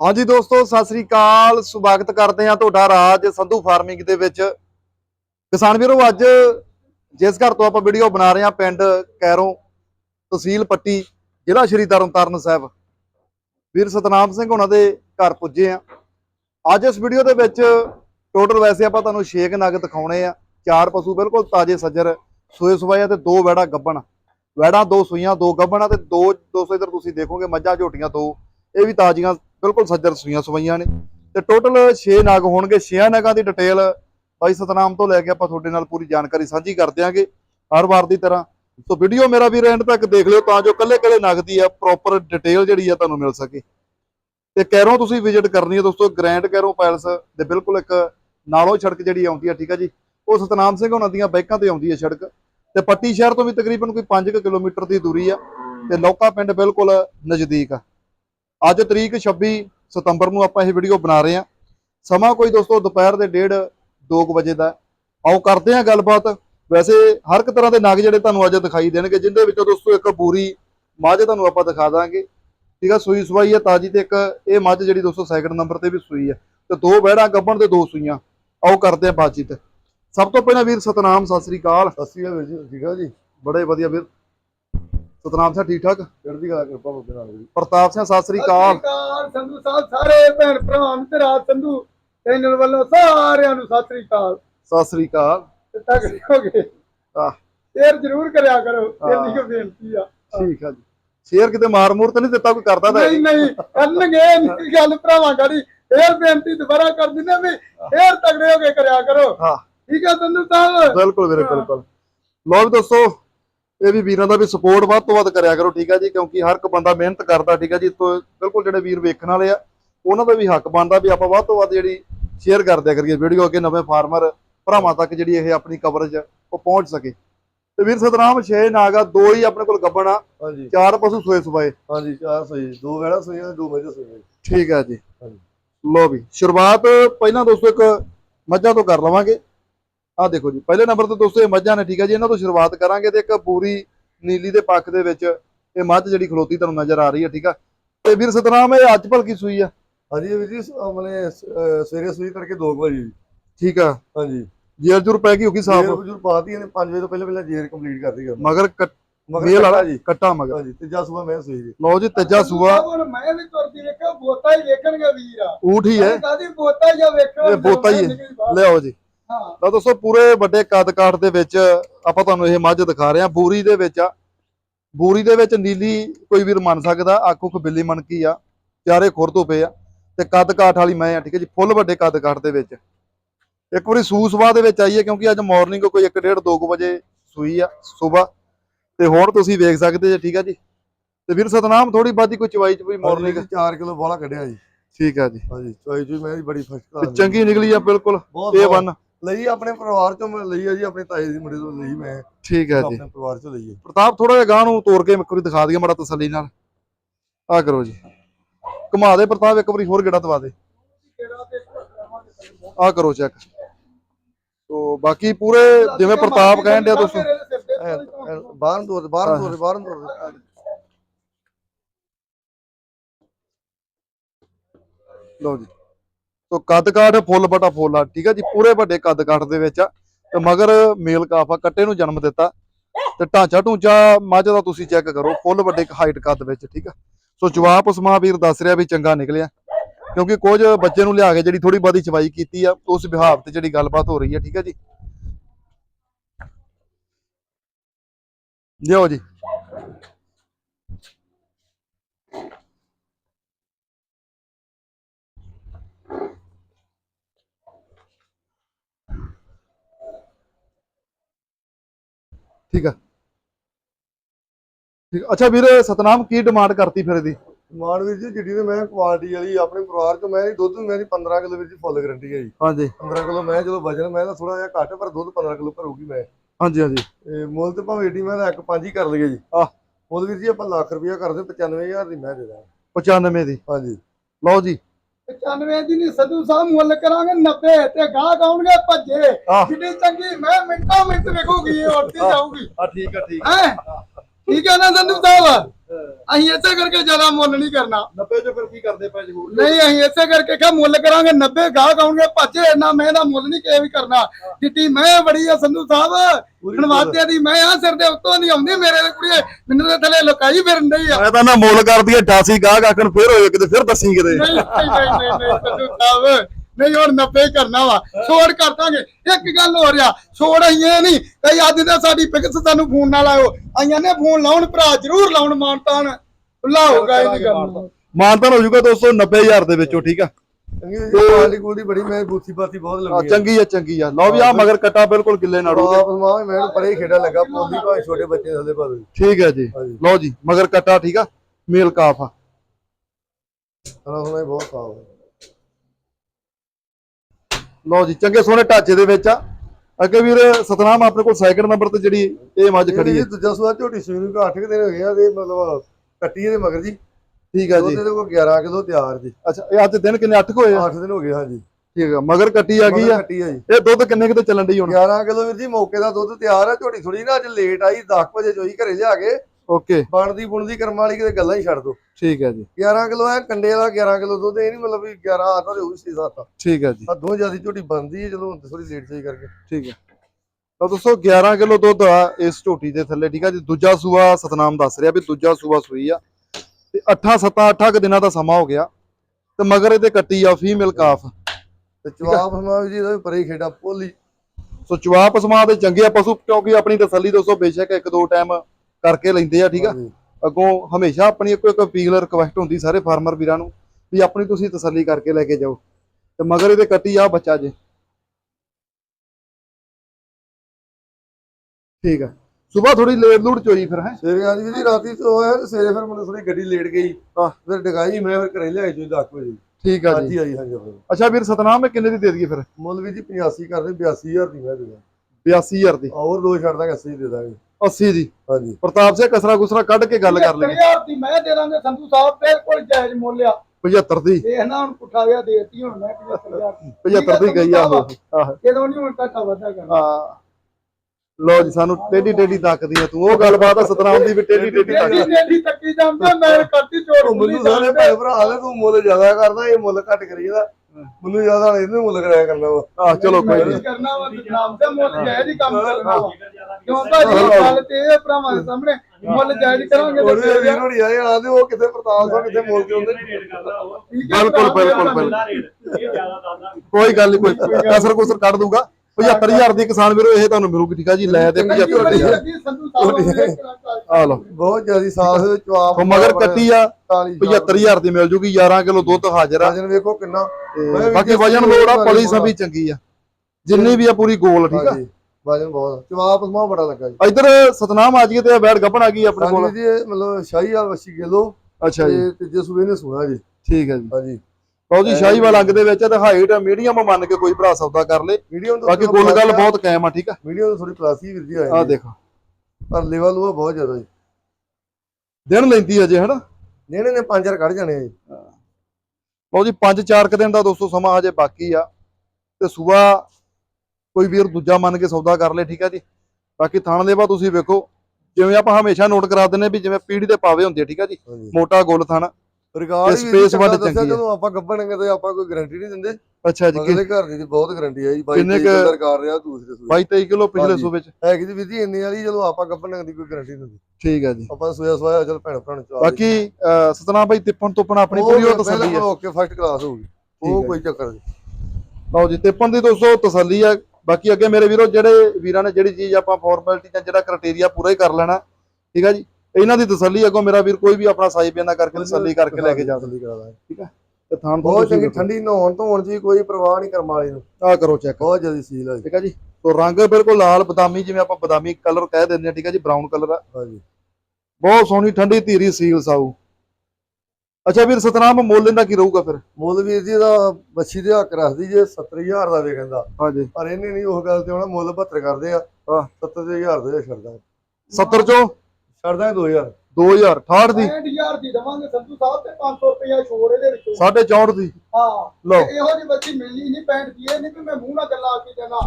ਹਾਂਜੀ ਦੋਸਤੋ, ਸਤਿ ਸ੍ਰੀ ਅਕਾਲ। ਸਵਾਗਤ ਕਰਦੇ ਹਾਂ ਤੁਹਾਡਾ ਰਾਜ ਸੰਧੂ ਫਾਰਮਿੰਗ ਦੇ ਵਿੱਚ। ਕਿਸਾਨ ਵੀਰੋ, ਅੱਜ ਜਿਸ ਘਰ ਤੋਂ ਆਪਾਂ ਵੀਡੀਓ ਬਣਾ ਰਹੇ ਹਾਂ, ਪਿੰਡ ਕੈਰੋਂ ਤਹਿਸੀਲ ਪੱਟੀ, ਜ਼ਿਲ੍ਹਾ ਸ਼੍ਰੀ ਤਰਨਤਾਰਨ ਸਾਹਿਬ। ਵੀਰ ਸਤਨਾਮ ਸਿੰਘ ਉਹਨਾਂ ਦੇ ਘਰ ਪੁੱਜੇ ਆ ਅੱਜ ਇਸ ਵੀਡੀਓ ਦੇ ਵਿੱਚ ਟੋਟਲ ਵੈਸੇ ਆਪਾਂ ਤੁਹਾਨੂੰ ਛੇ ਕੁ ਨਗ ਦਿਖਾਉਣੇ ਆ। ਚਾਰ ਪਸ਼ੂ ਬਿਲਕੁਲ ਤਾਜ਼ੇ ਸੱਜਰ, ਸੋਏ ਸਵਾਏ ਆ ਤੇ ਦੋ ਵੈੜਾ ਗੱਬਣ। ਵੈੜਾਂ ਦੋ ਸੂਈਆਂ, ਦੋ ਗੱਬਣ ਆ ਤੇ ਦੋ, ਦੋਸਤੋ ਇਧਰ ਤੁਸੀਂ ਦੇਖੋਗੇ ਮੱਝਾਂ, ਝੋਟੀਆਂ ਦੋ। ਇਹ ਵੀ ਤਾਜ਼ੀਆਂ ਬਿਲਕੁਲ ਸੱਜਰ ਸੂਈਆਂ ਸਵਾਈਆਂ ਨੇ। ਤੇ ਟੋਟਲ 6 ਨਗ ਹੋਣਗੇ 6 ਨਗਾਂ ਦੀ ਡਿਟੇਲ ਭਾਈ ਸਤਨਾਮ ਤੋਂ ਲੈ ਕੇ ਆਪਾਂ ਤੁਹਾਡੇ ਨਾਲ ਪੂਰੀ ਜਾਣਕਾਰੀ ਸਾਂਝੀ ਕਰ ਦਿਆਂਗੇ ਹਰ ਵਾਰ ਦੀ ਤਰ੍ਹਾਂ। ਸੋ ਵੀਡੀਓ ਮੇਰਾ ਵੀ ਐਂਡ ਤੱਕ ਦੇਖ ਲਿਓ ਤਾਂ ਜੋ ਕੱਲੇ ਕੱਲੇ ਨਗ ਦੀ ਆ ਪ੍ਰੋਪਰ ਡਿਟੇਲ ਜਿਹੜੀ ਆ ਤੁਹਾਨੂੰ ਮਿਲ ਸਕੇ। ਤੇ ਕੈਰੋਂ ਤੁਸੀਂ ਵਿਜ਼ਿਟ ਕਰਨੀ ਹੈ ਦੋਸਤੋ ਗ੍ਰੈਂਡ ਕੈਰੋਂ ਪੈਲਸ ਦੇ ਬਿਲਕੁਲ ਇੱਕ ਨਾਲੋਂ ਸੜਕ ਜਿਹੜੀ ਆਉਂਦੀ ਆ, ਠੀਕ ਆ ਜੀ? ਉਹ ਸਤਨਾਮ ਸਿੰਘ ਉਹਨਾਂ ਦੀਆਂ ਬਾਈਕਾਂ ਤੇ ਆਉਂਦੀ ਹੈ ਸੜਕ। ਤੇ ਪੱਟੀ ਸ਼ਹਿਰ ਤੋਂ ਵੀ ਤਕਰੀਬਨ ਕੋਈ 5 ਕਿਲੋਮੀਟਰ ਦੀ ਦੂਰੀ ਆ। ਤੇ ਲੌਕਾ ਪਿੰਡ ਬਿਲਕੁਲ ਨਜ਼ਦੀਕ ਆ। ਅੱਜ ਤਰੀਕ 26 ਸਤੰਬਰ ਨੂੰ ਆਪਾਂ ਇਹ ਵੀਡੀਓ ਬਣਾ ਰਹੇ ਹਾਂ। ਸਮਾਂ ਕੋਈ ਦੋਸਤੋ ਦੁਪਹਿਰ ਦੇ 1:30 2 ਵਜੇ ਦਾ ਆਓ ਕਰਦੇ ਹਾਂ ਗੱਲਬਾਤ। ਵੈਸੇ ਹਰ ਇੱਕ ਤਰ੍ਹਾਂ ਦੇ ਨਗ ਜਿਹੜੇ ਤੁਹਾਨੂੰ ਅੱਜ ਦਿਖਾਈ ਦੇਣਗੇ, ਜਿੰਦੇ ਵਿੱਚੋਂ ਦੋਸਤੋ ਇੱਕ ਬੂਰੀ ਮੱਝ ਤੁਹਾਨੂੰ ਆਪਾਂ ਦਿਖਾ ਦਾਂਗੇ। ਠੀਕ ਆ, ਸੂਈ ਸਵਾਈ ਹੈ ਤਾਜੀ ਤੇ ਇੱਕ ਇਹ ਮੱਝ ਜਿਹੜੀ ਦੋਸਤੋ ਸੈਕਿੰਡ ਨੰਬਰ ਤੇ ਵੀ ਸੂਈ ਹੈ ਤੇ ਦੋ ਬਹਿੜਾਂ ਗੱਬਣ ਤੇ ਦੋ ਸੂਈਆਂ। ਆਓ ਕਰਦੇ ਆ ਬਾਤਚੀਤ। ਸਭ ਤੋਂ ਪਹਿਲਾਂ ਵੀਰ, ਸਤਨਾਮ, ਸਤਿ ਸ੍ਰੀ ਅਕਾਲ। ਸਤਿ ਸ਼੍ਰੀ ਅਕਾਲ ਵੀਰ ਜੀ, ਠੀਕ ਆ ਜੀ? ਬੜੇ ਵਧੀਆ ਵੀਰ। ਸਤਨਾਮ ਸਿੰਘ ਠੀਕ ਠਾਕ? ਚੜ੍ਹਦੀ ਕਲਾ ਕਿਰਪਾ ਬਾਬੇ ਨਾਲ ਜੀ। ਪ੍ਰਤਾਪ ਸਿੰਘ ਸਤਿ ਸ੍ਰੀ ਅਕਾਲ। ਸੰਧੂ ਸਾਹਿਬ ਸਾਰੇ ਭੈਣ ਭਰਾਵਾਂ ਨੂੰ ਤੇ ਰਾਜ ਸੰਧੂ ਚੈਨਲ ਵੱਲੋਂ ਸਾਰਿਆਂ ਨੂੰ ਸਤਿ ਸ੍ਰੀ ਅਕਾਲ। ਸਤਿ ਸ੍ਰੀ ਅਕਾਲ। ਤੇ ਤਗੜੇ ਹੋ ਗਏ ਆਹ। ਸ਼ੇਅਰ ਜ਼ਰੂਰ ਕਰਿਆ ਕਰੋ। ਇੰਨੀ ਕੁ ਬੇਨਤੀ ਆ। ਠੀਕ ਆ ਜੀ। ਸ਼ੇਰ ਕਿਤੇ ਮਾਰ ਮੂਰ ਤਾਂ ਨਹੀਂ ਦਿੱਤਾ ਕੋਈ ਕਰਦਾ ਤਾਂ ਨਹੀਂ ਨਹੀਂ। ਕਰਨਗੇ ਇੰਨੀ ਗੱਲ ਭਰਾਵਾਂ ਗਾੜੀ। ਫੇਰ ਬੇਨਤੀ ਦੁਬਾਰਾ ਕਰ ਦਿੰਦੇ ਵੀ ਫੇਰ ਤਗੜੇ ਹੋ ਕੇ ਕਰਿਆ ਕਰੋ। ਹਾਂ ਠੀਕ ਆ ਸੰਧੂ ਸਾਹਿਬ? ਬਿਲਕੁਲ। ਬਿਲਕੁਲ। ਲੋ ਵੀ ਦੋਸਤੋ ਇਹ ਵੀ ਵੀਰਾਂ ਦਾ ਵੀ ਸਪੋਰਟ ਵੱਧ ਤੋਂ ਵੱਧ ਕਰਿਆ ਕਰੋ ਠੀਕ ਆ ਜੀ ਕਿਉਂਕਿ ਹਰ ਇੱਕ ਬੰਦਾ ਮਿਹਨਤ ਕਰਦਾ ਠੀਕ ਆ ਜੀ ਤੋਂ ਬਿਲਕੁਲ ਜਿਹੜੇ ਵੀਰ ਵੇਖਣ ਵਾਲੇ ਆ ਉਹਨਾਂ ਦਾ ਵੀ ਹੱਕ ਬਣਦਾ ਵੀ ਆਪਾਂ ਵੱਧ ਤੋਂ ਵੱਧ ਜਿਹੜੀ ਸ਼ੇਅਰ ਕਰਦਿਆ ਕਰੀਏ ਵੀਡੀਓ ਅੱਗੇ ਨਵੇਂ ਫਾਰਮਰ ਭਰਾਵਾਂ ਤੱਕ ਜਿਹੜੀ ਇਹ ਆਪਣੀ ਕਵਰੇਜ ਉਹ ਪਹੁੰਚ ਸਕੇ। ਤੇ ਵੀਰ ਸਤਨਾਮ ਛੇ ਨਾਗਾ ਦੋ ਹੀ ਆਪਣੇ ਕੋਲ ਗੱਬਣ ਆ ਹਾਂਜੀ। ਚਾਰ ਪਸ਼ੂ ਸੋਏ ਸਵਾਏ ਹਾਂਜੀ ਚਾਰ ਸਹੀ ਦੋ ਵੇੜਾ ਸਹੀਆਂ ਦੋ ਵਜੇ ਸਹੀ ਠੀਕ ਆ ਜੀ। ਹਾਂਜੀ। ਲੋ ਵੀ ਸ਼ੁਰੂਆਤ ਪਹਿਲਾਂ ਦੋਸਤੋ ਇੱਕ ਮੱਝਾਂ ਤੋਂ ਕਰ ਲਵਾਂਗੇ। ਆਹ ਦੇਖੋ ਜੀ ਪਹਿਲੇ ਨੰਬਰ ਤੇ ਦੋਸਤੋ ਇਹ ਮੱਝਾਂ ਨੇ ਠੀਕ ਹੈ ਜੀ ਇਹਨਾਂ ਤੋਂ ਸ਼ੁਰੂਆਤ ਕਰਾਂਗੇ ਤੇ ਇੱਕ ਪੂਰੀ ਨੀਲੀ ਦੇ ਪੱਖ ਦੇ ਵਿੱਚ ਇਹ ਮੱਝ ਜਿਹੜੀ ਖਲੋਤੀ ਤੁਹਾਨੂੰ ਨਜ਼ਰ ਆ ਰਹੀ ਹੈ ਠੀਕ ਆ? ਤੇ ਵੀਰ ਸਤਨਾਮ ਇਹ ਅੱਜ ਭਲਕੀ ਸੂਈ ਆ? ਹਾਂਜੀ ਵੀਰ ਜੀ ਮਨੇ ਸਵੇਰੇ ਸੂਈ ਕਰਕੇ 2 ਵਜੇ ਜੀ। ਠੀਕ ਆ। ਹਾਂਜੀ। ਜੇਰ ਜੁਰ ਪੈ ਗਈ ਹੋਗੀ ਜੇਰ ਸਾਫ਼ ਬਜੂਰ ਪਾਤੀ ਇਹਨੇ 5 ਵਜੇ ਤੋਂ ਪਹਿਲਾਂ ਪਹਿਲਾਂ ਜੇਰ ਕੰਪਲੀਟ ਕਰ ਦਿੱਤੀ ਮਗਰ ਕੱਟ- ਮਗਰ ਮੇਲ ਵਾਲਾ? ਜੀ। ਕੱਟਾ ਮਗਰ। ਹਾਂਜੀ ਤੀਜਾ ਸੂਆ ਮੈਂ ਸੂਈ ਜੀ। ਲਓ ਜੀ ਤੀਜਾ ਸੂਆ। ਮੈਂ ਵੀ ਤੁਰਦੀ ਵੇਖਿਆ ਬੋਤਾ ਹੀ ਵੇਖਣਗੇ ਵੀਰ। ਆ ਊਠ ਹੀ ਹੈ। ਕਾਦੀ ਬੋਤਾ ਹੀ ਆ ਵੇਖੋ ਇਹ ਬੋਤਾ ਹੀ ਹੈ। ਲਿਆਓ ਜੀ। ਤਾਂ ਦੋਸਤੋ ਪੂਰੇ ਵੱਡੇ ਕੱਦ ਕਾਠ ਦੇ ਵਿੱਚ ਆਪਾਂ ਤੁਹਾਨੂੰ ਇਹ ਮੱਝ ਦਿਖਾ ਰਹੇ ਹਾਂ। ਬੂਰੀ ਦੇ ਵਿੱਚ ਆ। ਬੂਰੀ ਦੇ ਵਿੱਚ ਨੀਲੀ ਕੋਈ ਵੀਰ ਮੰਨ ਸਕਦਾ ਅੱਖ ਉੱਖ ਬਿੱਲੀ ਮਣਕੀ ਆ ਚਾਰੇ ਖੁਰ ਤੋਂ ਪਏ ਆ। ਤੇ ਕੱਦ ਕਾਠ ਵਾਲੀ ਮੈਂ ਆ ਠੀਕ ਹੈ ਜੀ ਫੁੱਲ ਵੱਡੇ ਕੱਦ ਕਾਠ ਦੇ ਵਿੱਚ। ਇੱਕ ਵਾਰੀ ਸੂ ਸਵਾ ਦੇ ਵਿੱਚ ਆਈਏ ਕਿਉਂਕਿ ਅੱਜ ਮਾਰਨਿੰਗ ਕੋਈ 1:30 2 ਵਜੇ ਸੂਈ ਆ ਸਵੇਰ। ਤੇ ਹੁਣ ਤੁਸੀਂ ਵੇਖ ਸਕਦੇ ਜੇ ਠੀਕ ਆ ਜੀ। ਤੇ ਵੀਰ ਸਤਨਾਮ ਥੋੜੀ ਬਾਦੀ ਕੋਈ ਚਵਾਈ ਚ ਵੀ ਮਾਰਨਿੰਗ ਮਾਰਨਿੰਗ 4 ਕਿਲੋ ਬਾਲਾ ਕੱਢਿਆ ਜੀ। ਠੀਕ ਆ ਜੀ। ਹਾਂਜੀ ਚੋਈ ਜੀ ਮੈਂ ਵੀ ਬੜੀ ਫਸਟ ਕਲਾਸ ਚੰਗੀ ਨਿਕਲੀ ਆ ਬਿਲਕੁਲ। ਬਹੁਤ ਇਹ ਬਹੁਤ। ਵਨ ਲਈ ਆਪਣੇ ਪਰਿਵਾਰ ਚੋਂ ਮੈਂ ਲਈ ਆ ਜੀ ਆਪਣੇ ਤਾਏ ਦੀ ਮੁੰਡੇ ਤੋਂ ਲਈ ਮੈਂ। ਠੀਕ ਆ ਜੀ। ਆਪਣੇ ਪਰਿਵਾਰ ਚੋਂ ਲਈ ਹੈ ਪ੍ਰਤਾਪ ਥੋੜਾ ਜਿਹਾ ਗਾਂ ਨੂੰ ਤੋੜ ਕੇ ਇੱਕ ਵਾਰੀ ਦਿਖਾ ਦਈਏ ਮਾੜਾ ਤਸੱਲੀ ਨਾਲ। ਆ ਕਰੋ ਜੀ। ਘੁਮਾ ਦੇ ਪ੍ਰਤਾਪ ਇੱਕ ਵਾਰੀ ਹੋਰ ਗੇੜਾ ਦਵਾ ਦੇ। ਆ ਕਰੋ ਚੈੱਕ ਸੋ ਬਾਕੀ ਪੂਰੇ ਜਿਵੇਂ ਪ੍ਰਤਾਪ ਕਹਿਣ ਡਿਆ ਤੁਸੀਂ। ਬਾਹਰ ਤੋਰ ਬਾਹਰ ਤੋਰ ਬਾਹਰ ਤੋਰ ਲਓ ਜੀ। ਸੋ ਕੱਦ ਕਾਠ ਫੁੱਲ ਬਟਾ ਫੁੱਲ ਆ, ਠੀਕ ਆ ਜੀ, ਪੂਰੇ ਵੱਡੇ ਕੱਦ ਕਾਠ ਦੇ ਵਿੱਚ ਆ। ਤੇ ਮਗਰ ਮੇਲ ਕਾਫਾ ਕੱਟੇ ਨੂੰ ਜਨਮ ਦਿੱਤਾ। ਤੇ ਢਾਂਚਾ ਢੂੰਚਾ ਮੱਝ ਦਾ ਤੁਸੀਂ ਚੈੱਕ ਕਰੋ, ਫੁੱਲ ਵੱਡੇ ਹਾਈਟ ਕੱਦ ਵਿੱਚ, ਠੀਕ ਆ। ਸੋ ਜਵਾਬ ਉਸਮਾ ਵੀਰ ਦੱਸ ਰਿਹਾ ਵੀ ਚੰਗਾ ਨਿਕਲਿਆ। ਕਿਉਂਕਿ ਕੁਝ ਬੱਚੇ ਨੂੰ ਲਿਆ ਕੇ ਜਿਹੜੀ ਥੋੜੀ ਬਾਦੀ ਚਵਾਈ ਕੀਤੀ ਆ, ਉਸ ਵਿਹਾਰ ਤੇ ਜਿਹੜੀ ਗੱਲਬਾਤ ਹੋ ਰਹੀ ਹੈ ਠੀਕ ਆ ਜੀ। ਲਿਓ ਜੀ। ਠੀਕ ਆ। ਠੀਕ। ਅੱਛਾ ਵੀਰ ਸਤਨਾਮ ਕੀ ਡਿਮਾਂਡ ਕਰਤੀ ਫਿਰ ਇਹਦੀ? ਮਾਨ ਵੀਰ ਜੀ ਜਿੱਡੀ ਤੇ ਮੈਂ ਕੁਆਲਿਟੀ ਵਾਲੀ ਆਪਣੇ ਪਰਿਵਾਰ ਚੋਂ ਮੈਂ ਦੁੱਧ ਮੇਰੀ 15 ਕਿਲੋ ਵੀਰ ਜੀ ਫੁੱਲ ਗਰੰਟੀ ਹੈ ਜੀ। ਹਾਂਜੀ। 15 ਕਿਲੋ ਮੈਂ ਜਦੋਂ ਵਜਨ ਮੈਂ ਤਾਂ ਥੋੜਾ ਜਿਹਾ ਘੱਟ ਪਰ ਦੁੱਧ 15 ਕਿਲੋ ਭਰੂਗੀ ਮੈਂ। ਹਾਂਜੀ ਹਾਂਜੀ। ਤੇ ਮੁੱਲ ਤੇ ਭਾਵੇਂ ਏਡੀ ਮੈਂ ਤਾਂ ਇੱਕ ਪੰਜ ਹੀ ਕਰ ਲਈਏ ਜੀ। ਆਹ। ਮੁੱਲ ਵੀਰ ਜੀ ਆਪਾਂ ਲੱਖ ਰੁਪਇਆ ਕਰਦੇ 95000 ਦੀ ਮੈਂ ਦੇ ਦਾਂ 95 ਦੀ। ਹਾਂਜੀ। ਲਓ ਜੀ। 95 ਦੀ ਨਹੀਂ ਸੰਧੂ ਸਾਹਿਬ ਮੁੱਲ ਕਰਾਂਗੇ 90 ਤੇ ਗਾਹਕ ਆਉਣਗੇ ਭੱਜੇ। ਆਹ। ਜਿੱਡੀ ਚੰਗੀ ਮੈਂ ਮਿੰਟਾਂ ਮਿੰਟ ਵੇਖੂਗੀ ਇਹ ਉੜਦੀ ਜਾਊਗੀ। ਆ ਠੀਕ ਆ ਠੀਕ ਹੈ? ਠੀਕ ਹੈ ਨਾ ਸੰਧੂ ਸਾਹਿਬ? ਅਸੀਂ ਇਸੇ ਕਰਕੇ ਜ਼ਿਆਦਾ ਮੁੱਲ ਨਹੀਂ ਕਰਨਾ। 90 ਚ ਫਿਰ ਕੀ ਕਰਦੇ ਪਏ ਜੀ ਹੋਰ? ਨਹੀਂ ਅਸੀਂ ਇਸੇ ਕਰਕੇ ਕਿਹਾ ਮੁੱਲ ਕਰਾਂਗੇ 90 ਗਾਹਕ ਆਉਣਗੇ। ਭੱਜੇ ਇੰਨਾ ਮੈਂ ਦਾ ਮੁੱਲ ਨਹੀਂ ਕਿਸੇ ਵੀ ਕਰਨਾ। ਜਿੱਤੀ ਮੈਂ ਬੜੀ ਆ ਸੰਧੂ ਸਾਹਿਬ ਹਣਵਾਤੇ ਦੀ ਮੈਂ ਆ ਸਿਰ ਦੇ ਉੱਤੋਂ ਨਹੀਂ ਆਉਂਦੀ ਮੇਰੇ ਦੇ ਕੁੜੀਏ ਮੈਨੂੰ ਤੇ ਥੱਲੇ ਲੁਕਾਈ ਫਿਰਨ ਡਈ ਆ। ਮੈਂ ਤਾਂ ਨਾ ਮੁੱਲ ਕਰਦੀ 88 ਗਾਹਕ ਆਖਣ ਫਿਰ ਹੋਏ ਕਿਤੇ ਫਿਰ ਦੱਸੀ ਕਿਤੇ। ਨਹੀਂ ਨਹੀਂ ਨਹੀਂ ਨਹੀਂ ਨਹੀਂ ਸੰਧੂ ਸਾਹਿਬ। ਨਹੀਂ ਹੁਣ 90 ਕਰਨਾ ਵਾ। ਛੋੜ ਕਰ ਦਾਂਗੇ। ਇੱਕ ਗੱਲ ਹੋ ਰਿਹਾ ਛੋੜ ਆਈਏ ਨਹੀਂ ਕਈ ਅੱਜ ਦੇ ਸਾਡੀ ਫਿਕਸ ਸਾਨੂੰ ਫੋਨ ਨਾਲ ਆਇਓ ਆਈਆਂ ਨੇ ਫੋਨ ਲਾਉਣ ਭਰਾ ਜ਼ਰੂਰ ਲਾਉਣ ਮਾਨਤਾਨ ਖੁੱਲਾ ਹੋਗਾ ਇਹ ਨਹੀਂ ਗੱਲ ਮਾਨਤਨ ਹੋ ਜਾਊਗਾ ਦੋਸਤੋ 90000 ਦੇ ਵਿੱਚੋਂ ਠੀਕ ਆ? ਚੰਗੀ ਕੁਆਲਿਟੀ ਕੁਆਲਿਟੀ ਬੜੀ ਮੈਂ ਬੂਥੀ ਬਾਤੀ ਬਹੁਤ ਆ, ਲੰਮੀ ਆ ਚੰਗੀ ਆ ਚੰਗੀ ਆ। ਲਓ ਵੀ ਆ ਮਗਰ ਕੱਟਾ ਬਿਲਕੁਲ ਗਿੱਲੇ ਨਾੜੂ ਆਪ ਮਾਂ ਮੈਨੂੰ ਪਰੇ ਖੇਡਾ ਲੱਗਾ ਪੋਲੀ ਭਾਵੇਂ ਛੋਟੇ ਬੱਚੇ ਥੱਲੇ ਪਾ ਠੀਕ ਹੈ ਜੀ। ਲਓ ਜੀ ਮਗਰ ਕੱਟਾ ਠੀਕ ਆ? ਮੇਲ ਕਾਫ ਆ। ਸਾਰਾ ਸੁਣਾ ਬਹੁਤ ਹੈ ਲਓ ਜੀ ਚੰਗੇ ਸੋਹਣੇ ਢਾਂਚੇ ਦੇ ਵਿੱਚ ਆ। ਅੱਗੇ ਵੀਰ ਸਤਨਾਮ ਆਪਣੇ ਕੋਲ ਸੈਕਿੰਡ ਨੰਬਰ ਤੇ ਜਿਹੜੀ ਇਹ ਮੱਝ ਖੜੀ ਇਹ ਹੈ ਦੂਜਾ ਸੂਆ ਝੋਟੀ ਸੂਈ ਨੂੰ 8 ਦਿਨ ਹੋ ਗਏ ਆ ਤੇ ਮਤਲਬ ਕੱਟੀ ਇਹਦੇ ਮਗਰ ਜੀ। ਠੀਕ ਆ ਜੀ। ਇਹਦੇ ਕੋਲ 11 ਕਿਲੋ ਤਿਆਰ ਜੀ। ਅੱਛਾ ਇਹ ਅੱਜ ਦਿਨ ਕਿੰਨੇ 8 ਹੋਏ ਆ? 8 ਦਿਨ ਹੋ ਗਏ ਹਾਂਜੀ। ਠੀਕ ਆ ਮਗਰ ਕੱਟੀ ਆ ਗਈ ਆ। ਜੀ। ਇਹ ਦੁੱਧ ਕਿੰਨੇ ਕਿਤੇ ਚੱਲਣ ਡਈ ਹੁਣ? 11 ਕਿਲੋ ਵੀਰ ਜੀ ਮੌਕੇ ਦਾ ਦੁੱਧ ਤਿਆਰ ਆ ਝੋਟੀ ਥੋੜੀ ਨਾ ਅੱਜ ਲੇਟ ਆਈ 10 ਵਜੇ ਚੋਈ ਘਰੇ ਲਿਆ ਕੇ। ਓਕੇ। ਬਣਦੀ ਬੁਣਦੀ ਕਰਮ ਵਾਲੀ ਕਿਤੇ ਗੱਲਾਂ ਹੀ ਛੱਡ ਦੋ। ਠੀਕ ਹੈ ਜੀ। 11 ਕਿਲੋ ਹੈ ਕੰਡੇ ਵਾਲਾ 11 ਕਿਲੋ ਦੁੱਧ ਇਹ ਨਹੀਂ ਮਤਲਬ ਵੀ 11 ਆਤਾ ਤੇ ਉਹ ਵੀ 6 7 ਠੀਕ ਹੈ ਜੀ। ਆ ਦੋ ਜਿਆਦੀ ਝੋਟੀ ਬਣਦੀ ਹੈ ਜਦੋਂ ਥੋੜੀ ਲੇਟ ਸਹੀ ਕਰਕੇ। ਠੀਕ ਹੈ। ਤਾਂ ਦੋਸਤੋ 11 ਕਿਲੋ ਦੁੱਧ ਆ ਇਸ ਝੋਟੀ ਦੇ ਥੱਲੇ ਠੀਕ ਆ ਜੀ। ਦੂਜਾ ਸੂਆ ਸਤਨਾਮ ਦੱਸ ਰਿਹਾ ਵੀ ਦੂਜਾ ਸੂਆ ਸੂਈ ਆ। ਤੇ 8 7 8 ਕੁ ਦਿਨਾਂ ਦਾ ਸਮਾਂ ਹੋ ਗਿਆ। ਤੇ ਮਗਰ ਇਹਦੇ ਕੱਟੀ ਆ ਫੀਮੇਲ ਕਾਫ। ਤੇ ਜਵਾਬ ਹਮਾ ਜੀ ਇਹਦਾ ਵੀ ਪਰੇ ਖੇਡਾ ਪੋਲੀ। ਸੋ ਚਵਾਪ ਸਮਾ ਦੇ ਚੰਗੇ ਆ ਪਸ਼ੂ ਕਿਉਂਕਿ ਆਪਣੀ ਤਸੱਲੀ ਦੋਸਤੋ ਬੇਸ਼ੱਕ ਇੱਕ ਦੋ ਟਾਈਮ ਕਰਕੇ ਲੈਂਦੇ ਆ ਠੀਕ ਆ? ਹਾਂਜੀ। ਅੱਗੋਂ ਹਮੇਸ਼ਾ ਆਪਣੀ ਇੱਕੋ ਇੱਕ ਅਪੀਲ ਰਿਕਵੈਸਟ ਹੁੰਦੀ ਸਾਰੇ ਫਾਰਮਰ ਵੀਰਾਂ ਨੂੰ ਵੀ ਆਪਣੀ ਤੁਸੀਂ ਤਸੱਲੀ ਕਰਕੇ ਲੈ ਕੇ ਜਾਓ। ਤੇ ਮਗਰ ਇਹਦੇ ਕੱਟੀ ਆ ਬੱਚਾ ਜੇ। ਠੀਕ ਆ। ਸਵੇਰ ਥੋੜੀ ਲੇਟ ਲੂਟ ਚੋਈ ਫਿਰ ਹੈ? ਸਵੇਰੇ ਵੀ ਜੀ ਰਾਤੀ ਤੋਂ ਆਇਆ ਤੇ ਸਵੇਰੇ ਫਿਰ ਮੈਨੂੰ ਥੋੜੀ ਗੱਡੀ ਲੇਟ ਗਈ। ਹਾਂ। ਫਿਰ ਡਗਾਈ ਮੈਂ ਫਿਰ ਘਰੇ ਲਿਆਈ ਜੀ 10 ਵਜੇ। ਠੀਕ ਆ ਜੀ। ਹਾਂਜੀ ਫਿਰ ਅੱਛਾ ਵੀਰ ਸਤਨਾਮ ਇਹ ਕਿੰਨੇ ਦੀ ਦੇ ਦਈਏ ਫਿਰ? ਮੁੱਲ ਵੀ ਜੀ 85 ਕਰਦੇ 82000 ਦੀ ਮੈਂ ਦੇ 82000 ਦੀ। ਹੋਰ ਦੋ ਛੱਡ ਦਾਂਗੇ 80 ਦੇ ਦਾਂਗੇ। 80 ਦੀ। ਹਾਂਜੀ। ਪ੍ਰਤਾਪ ਸਿੰਘ ਕਸਰਾ ਗੁਸਰਾ ਕੱਢ ਕੇ ਗੱਲ ਕਰ ਲਈ 70000 ਦੀ ਮੈਂ ਦੇ ਦਾਂਗੇ ਸੰਧੂ ਸਾਹਿਬ ਬਿਲਕੁਲ ਜਾਇਜ਼ ਮੁੱਲ ਆ 75 ਦੀ ਦੇਖਣਾ ਹੁਣ ਪੁੱਠਾ ਵਿਆ ਦੇਤੀ ਹੁਣ ਮੈਂ 75000 75 ਦੀ। ਗਈ ਆ ਉਹ। ਆਹ। ਜਦੋਂ ਨਹੀਂ ਹੁਣ ਘਾਟਾ ਵਾਧਾ ਕਰਨਾ। ਆ ਲੋ ਜੀ ਸਾਨੂੰ ਟੇਢੀ ਟੇਢੀ ਤੱਕਦੀ ਆ ਤੂੰ ਉਹ ਗੱਲਬਾਤ ਆ ਸਤਨਾਮ ਦੀ ਵੀ ਟੇਢੀ ਟੇਢੀ ਜਿਹੜੀ ਤੱਕ ਜਿਹੜੀ ਤੱਕੀ ਜਾਂਦੇ ਮੈਂ ਕਰਤੀ ਚੋੜ ਉਹ ਮੈਨੂੰ ਸਾਰੇ ਭਾਈ ਭਰਾ ਆਲੇ ਤੂੰ ਮੁੱਲ ਜ਼ਿਆਦਾ ਕਰਦਾ ਇਹ ਮੁੱਲ ਘੱਟ ਕਰੀਦਾ। ਮੈਨੂੰ ਜ਼ਿਆਦਾ ਇਹਨੂੰ ਮੁੱਲ ਕਰਾਇਆ ਕਰਨਾ ਵਾ। ਆ ਚਲੋ ਕੋਈ ਨਹੀਂ। ਕਰਨਾ ਵਾ ਨਾਮ ਤੇ ਮੁੱਲ ਜਾਇਜ਼ ਹੀ ਕੰਮ ਕਰਨਾ ਕਿਉਂ ਭਾਜੀ ਗੱਲ ਤੇ ਇਹ ਭਰਾਵਾਂ ਦੇ ਸਾਹਮਣੇ ਮੁੱਲ ਜਾਇਜ਼ ਕਰਾਂਗੇ ਤੇ ਵੀਰ ਹੋਣੀ ਆਏ ਆਂਦੇ ਉਹ ਕਿਤੇ ਪ੍ਰਤਾਪ ਸਿੰਘ ਕਿਤੇ ਮੁੱਲ ਕੇ ਹੁੰਦੇ ਠੀਕ ਹੈ ਬਿਲਕੁਲ, ਬਿਲਕੁਲ, ਬਿਲਕੁਲ। ਕੋਈ ਗੱਲ ਨਹੀਂ ਕੋਈ ਕਸਰ ਕੁਸਰ ਕੱਢ ਦੂਗਾ। 75000 ਦੀ ਕਿਸਾਨ ਵੀਰੋ ਇਹ ਤੁਹਾਨੂੰ ਮਿਲੂਗੀ ਠੀਕ ਆ ਜੀ? ਲੈ ਤੇ 75000 ਸੰਧੂ ਸਾਹਿਬ ਆ ਲਓ। ਬਹੁਤ ਜ਼ਿਆਦੀ ਜਵਾਬ ਉਹ ਮਗਰ ਕੱਟੀ ਆ 75000 ਦੀ ਮਿਲ ਜੂਗੀ 11 ਕਿਲੋ ਦੁੱਧ ਹਾਜ਼ਰ ਆ। ਵਜਨ ਵੇਖੋ ਕਿੰਨਾ। ਬਾਕੀ ਜਿਸ ਵਜਨ ਲੋੜ ਆ ਪਲੀ। ਸਭੀ ਚੰਗੀ ਆ। ਜਿੰਨੀ ਵੀ ਆ ਪੂਰੀ ਗੋਲ ਠੀਕ ਆ? ਵਜਨ ਬਹੁਤ ਜਵਾਬ ਸਮਾ ਬੜਾ ਲੱਗਾ ਜੀ। ਇੱਧਰ ਸਤਨਾਮ ਆ ਜੀ ਤੇ ਬੈਠ ਗੱਪਣ ਆ ਗਈ ਆਪਣੇ ਕੋਲ। ਜੀ ਮਤਲਬ ਸ਼ਾਹੀ ਵਾਲ ਵਸੀ ਕਿਲੋ ਅੱਛਾ ਜੀ। ਤੇ ਤੀਜੇ ਸੂਬੇ ਨੇ ਸੁਣਾ ਜੀ। ਠੀਕ ਹੈ ਜੀ। ਹਾਂਜੀ। ਜੀ ਸ਼ਾਹੀਵਾਲ ਅੰਗ ਦੇ ਵਿੱਚ ਤੇ ਹਾਈਟ ਮੀਡੀਅਮ ਮੰਨ ਕੇ ਕੋਈ ਭਰਾ ਸੌਦਾ ਕਰ ਲੇ। ਮੀਡੀਅਮ ਬਾਕੀ ਗੁੱਲ ਗੱਲ ਬਹੁਤ ਕਾਇਮ ਆ ਠੀਕ ਆ? ਮੀਡੀਅਮ ਤੋਂ ਥੋੜੀ ਕਲਾਸੀ ਵੀਰ ਜੀ ਆ ਦੇਖੋ। ਪਰ ਲੈਵਲ ਉਹ ਬਹੁਤ ਜ਼ਿਆਦਾ ਜੀ। ਦਿਨ ਲੈਂਦੀ ਅਜੇ ਹਨਾ? ਜਿਹੜੇ ਨੇ ਪੰਜ ਹਜ਼ਾਰ ਕੱਢ ਜਾਣੇ ਆ ਜੀ। ਲਓ ਜੀ 5-4 ਕ ਦਿਨ ਦਾ ਦੋਸਤੋ ਸਮਾਂ ਹਜੇ ਬਾਕੀ ਆ। ਤੇ ਸਵੇਰ ਕੋਈ ਵੀਰ ਦੂਜਾ ਮੰਨ ਕੇ ਸੌਦਾ ਕਰ ਲੇ ਠੀਕ ਆ ਜੀ। ਬਾਕੀ ਥਾਣ ਦੇ ਬਾ ਤੁਸੀਂ ਵੇਖੋ ਜਿਵੇਂ ਆਪਾਂ ਹਮੇਸ਼ਾ ਨੋਟ ਕਰਾ ਦਿੰਨੇ ਵੀ ਜਿਵੇਂ ਪੀੜੀ ਦੇ ਪਾਵੇ ਹੁੰਦੇ ਠੀਕ ਆ ਜੀ। ਮੋਟਾ ਗੁੱਲ ਥਣ। ਰਿਕਾਰਡ ਤੇ space ਵੱਧ ਚੰਗੀ ਆ। ਜਦੋਂ ਆਪਾਂ ਗੱਬਣਗੇ ਤੇ ਆਪਾਂ ਕੋਈ ਗਾਰੰਟੀ ਨਹੀਂ ਦਿੰਦੇ। ਅੱਛਾ ਜੀ ਅਗਲੇ ਘਰ ਦੀ ਤਾਂ ਬਹੁਤ ਗਾਰੰਟੀ ਆ ਜੀ ਬਾਈ ਕਿੰਨੇ ਕੁ- ਰਿਕਾਰਡ ਰਿਹਾ ਦੂਸਰੇ ਸੂਬੇ 22-23 ਕਿਲੋ ਪਿਛਲੇ ਹਾਂਜੀ। ਸੂਬੇ ਚ। ਹੈ ਕਿ ਜੀ ਜੀ ਇੰਨੀ ਵਾਲੀ ਜਦੋਂ ਆਪਾਂ ਗੱਬਣਗੇ ਦੀ ਕੋਈ ਗਾਰੰਟੀ ਨਹੀਂ ਦਿੰਦੀ। ਠੀਕ ਆ ਜੀ। ਆਪਾਂ ਸੋਇਆ ਸੋਇਆ ਚਲ ਭੈਣ ਭਰਾ ਨੂੰ ਚਾ ਬਾਕੀ ਅਹ, ਸਤਨਾਮ ਭਾਈ ਤਿੱਪਣ ਤੁੱਪਣ ਆਪਣੀ ਪੂਰੀ ਉਹ ਤਸੱਲੀ ਆ। ਓਕੇ ਫਸਟ ਕਲਾਸ ਹੋਊਗੀ ਠੀਕ ਉਹ ਹੈ ਕੋਈ ਚੱਕਰ ਨਹੀਂ। ਲਓ ਜੀ ਤਿੱਪਣ ਦੀ ਦੋਸਤੋ ਤਸੱਲੀ ਆ। ਬਾਕੀ ਅੱਗੇ ਮੇਰੇ ਵੀਰੋ ਜਿਹੜੇ ਵੀਰਾਂ ਨੇ ਜਿਹੜੀ ਚੀਜ਼ ਆਪਾਂ ਫਾਰਮੈਲਿਟੀ ਜਾਂ ਜਿਹੜਾ ਕ੍ਰਾਈਟੇਰੀਆ ਪੂਰਾ ਹੀ ਕਰ ਲੈਣਾ। ਠੀਕ ਆ ਜੀ। ਇਹਨਾਂ ਦੀ ਤਸੱਲੀ ਅੱਗੋਂ ਮੇਰਾ ਵੀਰ ਕੋਈ ਵੀ ਆਪਣਾ ਸਾਈ ਬਿਆਨਾ ਕਰਕੇ ਤਸੱਲੀ ਕਰਕੇ ਲੈ ਕੇ ਜਾ ਤਸੱਲੀ ਕਰਾ ਦਾਂਗੇ ਤੇ ਥਾਂ ਬਹੁਤ ਚੰਗੀ ਠੰਡੀ ਨਹਾਉਣ ਧੋਣ ਦੀ ਕੋਈ ਪਰਵਾਹ ਨਹੀਂ ਕਰਮ ਵਾਲੀ ਨੂੰ। ਆ ਕਰੋ ਚੈੱਕ ਬਹੁਤ ਜਲਦੀ ਸੀਲ ਜੀ ਠੀਕ ਆ ਜੀ? ਤੋ ਰੰਗ ਬਿਲਕੁਲ ਲਾਲ ਬਦਾਮੀ ਜਿਵੇਂ ਆਪਾਂ ਬਦਾਮੀ ਕਲਰ ਕਹਿ ਦਿੰਦੇ ਆ ਠੀਕ ਆ ਜੀ? ਬਰਾਊਨ ਕਲਰ ਆ। ਹਾਂਜੀ। ਬਹੁਤ ਸੋਹਣੀ ਠੰਡੀ ਧੀਰੀ ਸੀਲ ਸਾਊ। ਅੱਛਾ ਵੀਰ ਸਤਨਾਮ ਮੁੱਲ ਇਹਦਾ ਕੀ ਰਹੂਗਾ ਫਿਰ? ਮੁੱਲ ਵੀਰ ਜੀ ਦਾ ਬੱਚੀ ਦੇ ਹੱਕ ਰੱਖਦੀ ਜੇ 70000 ਦਾ ਵੇਖਦਾ ਹਾਂਜੀ। ਪਰ ਇਹਨੇ ਨਹੀਂ ਉਸ ਗੱਲ ਤੇ ਆਉਣਾ ਮੁੱਲ 72 ਕਰਦੇ ਆ। ਹਾਂ। 70000 ਦੇ ਛੱਡਦਾ। 70 ਚੋਂ? ਛੱਡਦਾ 2000 2000 68 ਦੀ 65000 ਦੀ। ਦਵਾਂਗੇ ਸੰਧੂ ਸਾਹਿਬ ਤੇ 500 ਰੁਪਇਆ ਛੋੜ ਇਹਦੇ ਵਿੱਚੋਂ। 64 ਦੀ। ਹਾਂ ਲਓ। ਇਹੋ ਜਿਹੀ ਬੱਚੀ ਮਿਲਣੀ ਨਹੀਂ 65 ਦੀ ਇਹ ਨਹੀਂ ਕਿ ਮੈਂ ਮੂੰਹ ਨਾਲ ਗੱਲਾਂ ਜਾਣਾ।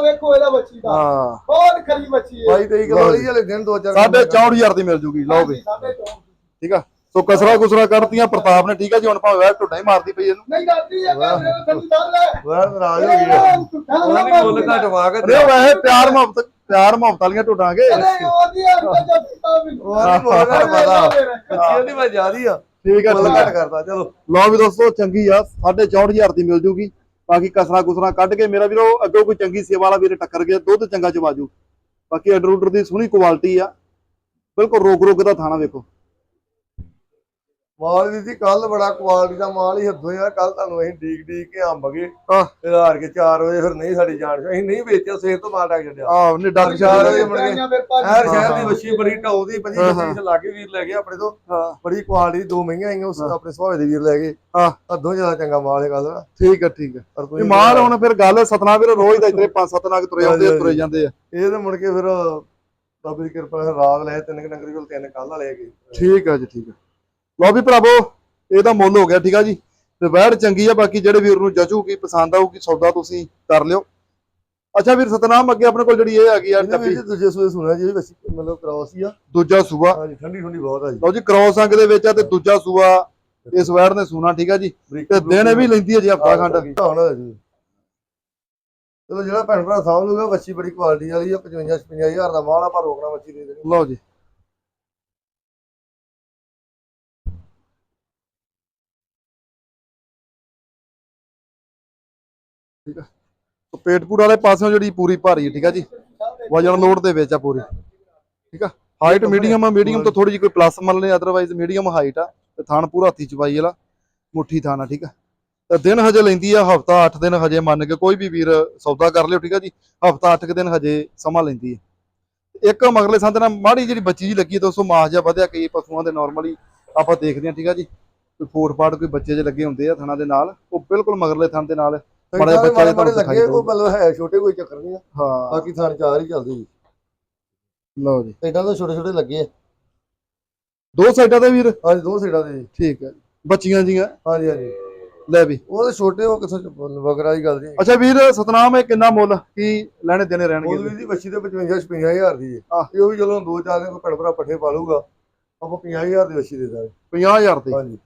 ਵੇਖੋ ਇਹਦਾ ਬੱਚੀ ਦਾ। ਹਾਂ। ਬਹੁਤ ਖਰੀ ਬੱਚੀ ਹੈ 22 23 ਕਿਲੋ ਵਾਲੀ ਹਲੇ ਦਿਨ ਦੋ ਚਾਰ ਸਾਢੇ 64000 ਦੀ ਮਿਲ ਜੂਗੀ ਲਓ ਵੀ। ਠੀਕ ਆ? ਸੋ ਕਸਰਾ ਕੁਸਰਾ ਕੱਢਤੀਆਂ ਪ੍ਰਤਾਪ ਨੇ ਠੀਕ ਆ ਜੀ ਹੁਣ ਭਾਵੇਂ ਵੈਰ ਢੁੱਡਾ ਹੀ ਮਾਰਦੀ ਪਈ ਇਹਨੂੰ। ਨਹੀਂ ਕਰਦੀ ਸਾਹਿਬ ਲੈ ਵਾਰ ਨਾਰਾਜ਼ ਹੋ ਗਈ ਆ। ਉਹਨਾਂ ਕੇ ਅਰੇ ਵੈਸੇ ਪਿਆਰ ਮੁਹੱਬਤ ਪਿਆਰ ਮੁਹੱਬਤ ਵਾਲੀਆਂ ਢੁੱਡਾਂਗੇ ਅਰੇ ਉਹਦੀ ਅਰਬਾ ਜੱਫੀ ਸਾਹਿਬ ਉਹ ਨਹੀਂ। ਮੁੱਲ ਘੱਟ ਪਤਾ ਬੱਚੀ ਦੀ ਮੈਂ ਜ਼ਿਆਦੀ ਆ। ਠੀਕ ਠੀਕ ਆ। ਘੱਟ ਕਰਦਾ ਚਲੋ। ਲਓ ਵੀ ਦੋਸਤੋ ਚੰਗੀ ਆ 64000 ਦੀ ਮਿਲ ਜੂਗੀ। ਬਾਕੀ ਕਸਰਾ ਕੁਸਰਾ ਕੱਢ ਕੇ ਮੇਰਾ ਵੀਰੋ ਅੱਗੋਂ ਕੋਈ ਚੰਗੀ ਸੇਵਾ ਵਾਲਾ ਵੀਰੇ ਟੱਕਰ ਗਿਆ ਦੁੱਧ ਚੰਗਾ ਚਵਾਜੂ ਬਾਕੀ ਆਰਡਰ ਉਡਰ ਦੀ ਸੋਹਣੀ ਕੁਆਲਿਟੀ ਆ। ਬਿਲਕੁਲ ਰੋਕ ਰੋਕ ਦਾ ਥਾਣਾ ਵੇਖੋ। ਮਾਲ ਵੀ ਸੀ ਕੱਲ ਬੜਾ ਕੁਆਲਿਟੀ ਦਾ ਮਾਲ ਹੀ ਹੱਦੋਂ ਯਾਰ ਕੱਲ ਤੁਹਾਨੂੰ ਅਸੀਂ ਡੀਕ ਡੀਕ ਕੇ ਅੰਬ ਗਏ। ਆਹ। ਫਿਰ ਹਾਰ ਕੇ 4 ਵਜੇ ਫਿਰ ਨਹੀਂ ਸਾਡੀ ਜਾਣ ਅਸੀਂ ਨਹੀਂ ਵੇਚਿਆ ਸਵੇਰ ਤੋਂ ਮਾਲ ਟੱਕ ਛੱਡਿਆ। ਆ ਉਹਨੇ ਡਰ ਚਾਰ ਵਜੇ ਛੱਡ ਮੁੜ ਕੇ ਹਾਂ ਹਰ ਸ਼ਹਿਰ ਦੀ ਵੱਛੀ ਬੜੀ ਟੌਦੀ 25 ਹਾਂ, ਹਾਂ। 25 ਲਾਗੇ ਵੀਰ ਲੈ ਗਏ ਆਪਣੇ ਤੋਂ। ਹਾਂ। ਬੜੀ ਕੁਆਲਿਟੀ ਦੋ ਮਹਿੰਗੀਆਂ ਆਈਆਂ ਉਸ ਆਪਣੇ ਸੁਭਾਅ ਦੇ ਵੀਰ ਲੈ ਗਏ। ਹਾਂ। ਹੱਦੋਂ ਜ਼ਿਆਦਾ ਚੰਗਾ ਮਾਲ ਹੈ ਕੱਲ ਦਾ ਠੀਕ ਆ ਠੀਕ ਆ। ਪਰ ਇਹ ਤੁਸੀਂ ਮਾਲ ਹੁਣ ਫਿਰ ਗੱਲ ਸਤਨਾ ਵੀਰ ਰੋਜ਼ ਦਾ ਇਤਰੇ ਪੰਜ ਸੱਤ ਨਾਗ ਤੁਰੇ ਆਉਂਦੇ ਤੁਰੇ ਜਾਂਦੇ ਆ। ਇਹ ਤਾਂ ਮੁੜ ਕੇ ਫਿਰ ਬਾਬੇ ਦੀ ਕਿਰਪਾ ਨਾਲ ਰਾਤ ਲੈ ਤਿੰਨ ਕੁ ਡੰਗਰੀ ਕੋਲ ਤਿੰਨ ਕੱਲ ਵਾਲੇ ਹੈਗੇ। ਠੀਕ ਆ ਜੀ ਠੀਕ ਆ। ਲਓ ਵੀ ਭਰਾਵੋ ਇਹਦਾ ਮੁੱਲ ਹੋ ਗਿਆ ਠੀਕ ਆ ਜੀ। ਤੇ ਵੈੜ ਚੰਗੀ ਆ ਬਾਕੀ ਜਿਹੜੇ ਵੀਰ ਨੂੰ ਜਚੂਗੀ ਪਸੰਦ ਆਊਗੀ ਸੌਦਾ ਤੁਸੀਂ ਕਰ ਲਿਓ। ਅੱਛਾ ਵੀਰ ਸਤਨਾਮ ਅੱਗੇ ਆਪਣੇ ਕੋਲ ਜਿਹੜੀ ਇਹ ਹੈਗੀ ਆ ਇਹਦੇ ਟੱਪੀ। ਵਿੱਚ ਦੂਜੇ ਸੂਏ ਸੁਣਿਆ ਜੀ ਵੈਸੇ ਮਤਲਬ ਕ੍ਰਾਸ ਹੀ ਆ। ਦੂਜਾ ਸੂਆ। ਹਾਂਜੀ ਠੰਡੀ ਠੰਡੀ ਬਹੁਤ ਆ ਜੀ। ਲਓ ਜੀ ਕ੍ਰੋਸ ਅੰਗ ਦੇ ਵਿੱਚ ਆ ਤੇ ਦੂਜਾ ਸੂਆ ਇਸ ਵੈੜ ਨੇ ਸੂਣਾ ਠੀਕ ਆ ਜੀ। ਤੇ ਦਿਨ ਇਹ ਵੀ ਲੈਂਦੀ ਹੈ ਜੀ ਹਫਤਾ ਖੰਡ। ਹੋਣਾ ਜੀ। ਚਲੋ ਜਿਹੜਾ ਭੈਣ ਭਰਾ ਸਾਂਭ ਲੂਗਾ ਬੱਚੀ ਬੜੀ ਕੁਆਲਿਟੀ ਵਾਲੀ ਆ 55 55000 ਦਾ ਮਾਲ ਆ ਪਰ ਰੋਕਣਾ ਬੱਚੀ ਦੇ ਦੇਣੀ। ਲਓ ਜੀ। ਠੀਕ ਆ। ਤੇ ਵਾਲੇ ਪਾਸਿਓਂ ਜਿਹੜੀ ਪੂਰੀ ਭਾਰੀ ਹੈ ਠੀਕ ਆ ਜੀ? ਵਜਨ ਲੋਡ ਦੇ ਵਿੱਚ ਆ ਪੂਰੀ। ਠੀਕ ਆ? ਹਾਈਟ ਮੀਡੀਅਮ ਆ ਮੀਡੀਅਮ ਤੋਂ ਥੋੜੀ ਜਿਹੀ ਕੋਈ ਪਲੱਸ ਮੰਨ ਲੈ ਅਦਰਵਾਈਜ਼ ਮੀਡੀਅਮ ਹਾਈਟ ਆ। ਤੇ ਥਣ ਪੂਰਾ ਹੱਥੀ ਚਵਾਈ ਵਾਲਾ, ਮੁੱਠੀ ਥਾਣਾ ਠੀਕ ਆ। ਤੇ ਦਿਨ ਹਜੇ ਲੈਂਦੀ ਆ, ਹਫਤਾ 8 ਦਿਨ ਹਜੇ ਮੰਨ ਕੇ ਕੋਈ ਵੀ ਵੀਰ ਸੌਦਾ ਕਰ ਲਿਓ, ਠੀਕ ਆ ਜੀ? ਹਫਤਾ 8 ਦਿਨ ਹਜੇ ਸਮਾਂ ਲੈਂਦੀ ਹੈ ਇੱਕ ਮਗਰਲੇ ਸੰਦ ਨਾਲ ਮਾੜੀ ਜਿਹੜੀ ਬੱਚੀ ਜੀ ਲੱਗੀ ਹੈ ਦੋਸਤੋ ਮਾਸ ਜਿਹਾ ਵਧਿਆ, ਕਈ ਪਸ਼ੂਆਂ ਦੇ ਨਾਰਮਲੀ ਆਪਾਂ ਦੇਖਦੇ ਹਾਂ ਠੀਕ ਆ ਜੀ? ਕੋਈ ਫੋਰ ਪਾੜ ਕੋਈ ਬੱਚੇ ਜੇ ਲੱਗੇ ਹੁੰਦੇ ਆ ਥਣਾ ਦੇ ਨਾਲ, ਉਹ ਬਿਲਕੁਲ ਮਗਰਲੇ ਥਣ ਦੇ ਨਾਲ ਬੜੇ ਬੱਚੇ ਤੁਹਾਨੂੰ ਲੱਗੇ ਉਹ ਮਤਲਬ ਹੈ ਛੋਟੇ ਕੋਈ ਚੱਕਰ ਨਹੀਂ ਆ। ਹਾਂ। ਬਾਕੀ ਥਾਂ ਚਾਰ ਹੀ ਚੱਲਦੀ ਜੀ। ਲਓ ਜੀ। ਇਦਾਂ ਤਾਂ ਛੋਟੇ ਛੋਟੇ ਲੱਗੇ ਆ। ਦੋ ਸਾਈਡਾਂ ਤੇ ਵੀਰ? ਹਾਂਜੀ ਦੋ ਸਾਈਡਾਂ ਦੇ ਜੀ। ਠੀਕ ਹੈ। ਬੱਚੀਆਂ ਜੀਆਂ? ਹਾਂਜੀ ਹਾਂਜੀ। ਲੈ ਵੀ। ਉਹ ਤਾਂ ਛੋਟੇ ਉਹ ਕਿਥੋਂ ਵਗਰਾ ਦੀ ਗੱਲ ਨਹੀਂ। ਅੱਛਾ ਵੀਰ ਸਤਨਾਮ ਇਹ ਕਿੰਨਾ ਮੁੱਲ? ਕੀ ਲੈਣੇ ਦੇਣੇ ਉਹ ਰਹਿਣਗੇ ਵੀ ਦੀ ਬੱਚੀ ਤੇ 55 55000 ਦੀ ਹੈ। ਆਹ। ਇਹ ਉਹ ਵੀ ਚਲੋ ਦੋ ਚਾਰ ਦਿਨ ਕੋਈ ਭਰਾ ਪੱਠੇ ਪਾ ਲੂਗਾ ਆਪਾਂ 50000 ਦੀ ਬੱਚੀ ਦੇ ਦਾਂਗੇ। 50000 ਤੇ ਹਾਂਜੀ।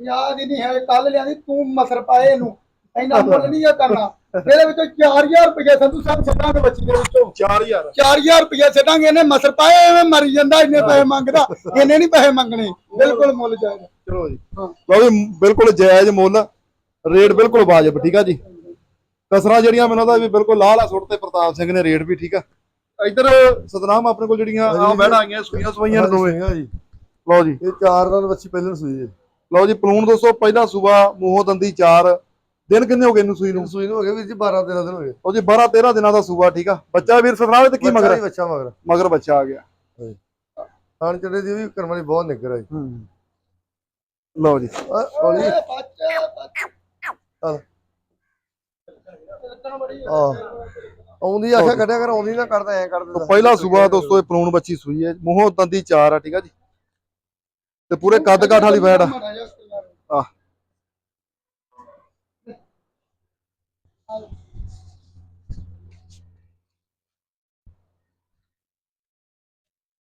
ਯਾਦ ਹੀ ਨਹੀਂ ਹੈ ਕੱਲ ਲਿਆਂਦੀ ਤੂੰ ਮਸਰ ਪਾਏ ਇਹਨੂੰ। ਇੰਨਾ ਮੁੱਲ ਨਹੀਂ ਆ ਕਰਨਾ। ਇਹਦੇ ਵਿੱਚੋਂ 4000 ਰੁਪਏ ਸੰਧੂ ਸਾਹਿਬ ਛੱਡਾਂਗੇ ਬੱਚੀ ਦੇ ਵਿੱਚੋਂ। 4000 4000 ਰੁਪਏ ਛੱਡਾਂਗੇ ਇਹਨੇ ਮਸਰ ਪਾਏ ਐਵੇਂ ਮਰੀ ਜਾਂਦਾ ਇੰਨੇ ਪੈਸੇ ਮੰਗਦਾ। ਇਹਨੇ ਨਹੀਂ ਪੈਸੇ ਮੰਗਣੇ ਬਿਲਕੁਲ ਮੁੱਲ ਜਾਏਗਾ ਚਲੋ ਜੀ। ਹਾਂ। ਲਓ ਵੀ ਬਿਲਕੁਲ ਜਾਇਜ਼ ਮੁੱਲ। ਰੇਟ ਬਿਲਕੁਲ ਵਾਜਬ ਠੀਕ ਆ ਜੀ? ਕਸਰਾਂ ਜਿਹੜੀਆਂ ਮੈਨੂੰ ਦਾ ਵੀ ਬਿਲਕੁਲ ਲਾਹ ਲਾ ਸੁੱਟ ਤੇ ਪ੍ਰਤਾਪ ਸਿੰਘ ਨੇ ਰੇਟ ਵੀ ਠੀਕ ਆ? ਇੱਧਰ ਸਤਨਾਮ ਆਪਣੇ ਕੋਲ ਜਿਹੜੀਆਂ ਆ। ਬਹਿਣਾ ਆਈਆਂ ਸੂਈਆਂ ਸਵਾਈਆਂ ਨੇ। ਦੋਵੇਂ ਜੀ ਲਓ ਜੀ। ਇਹ ਚਾਰ ਦਿਨ ਬੱਚੀ ਪਹਿਲਾਂ ਸੂਈ ਹੈ। ਲਓ ਜੀ ਪਲੂਣ ਦੋਸਤੋ ਪਹਿਲਾ ਸੂਬਾ ਮੂੰਹੋਂ ਦੰਦੀ 4 ਦਿਨ ਕਿੰਨੇ ਹੋ ਗਏ ਇਹਨੂੰ ਸੂਈ ਨੂੰ? ਸੂਈ ਨੂੰ ਹੋ ਗਏ ਵੀਰ ਜੀ 12 13 ਦਿਨ ਹੋ ਗਏ। ਉਹ ਜੀ 12 13 ਦਿਨਾਂ ਦਾ ਸੂਬਾ ਠੀਕ ਆ? ਬੱਚਾ ਵੀਰ ਸਤਨਾਮ ਤੇ ਕੀ ਮਗਰ? ਬੱਚਾ ਮਗਰ। ਮਗਰ ਬੱਚਾ ਆ ਗਿਆ। ਖਾਣ ਚੜੇ ਦੀ ਵੀ ਕਰਮ ਵਾਲੀ ਬਹੁਤ ਨਿੱਗਰ ਆ ਜੀ। ਲਓ ਜੀ। ਆ, ਹੌਲੀ ਚੱਲ। ਆਉਂਦੀ ਆਖਿਆ ਕੱਢਿਆ ਕਰ ਆਉਂਦੀ ਨਾ ਕਰਦਾ ਐ ਕਰ ਦਿੰਦਾ। ਪਹਿਲਾ ਸੂਬਾ ਦੋਸਤੋ ਇਹ ਪਲੂਣ ਬੱਚੀ ਸੂਈ ਹੈ। ਮੂੰਹੋਂ ਦੰਦੀ 4 ਆ ਠੀਕ ਆ ਜੀ। ਤੇ ਪੂਰੇ ਕੱਦ ਕਾਠ ਵਾਲੀ ਵੈੜ ਆ ਆਹ।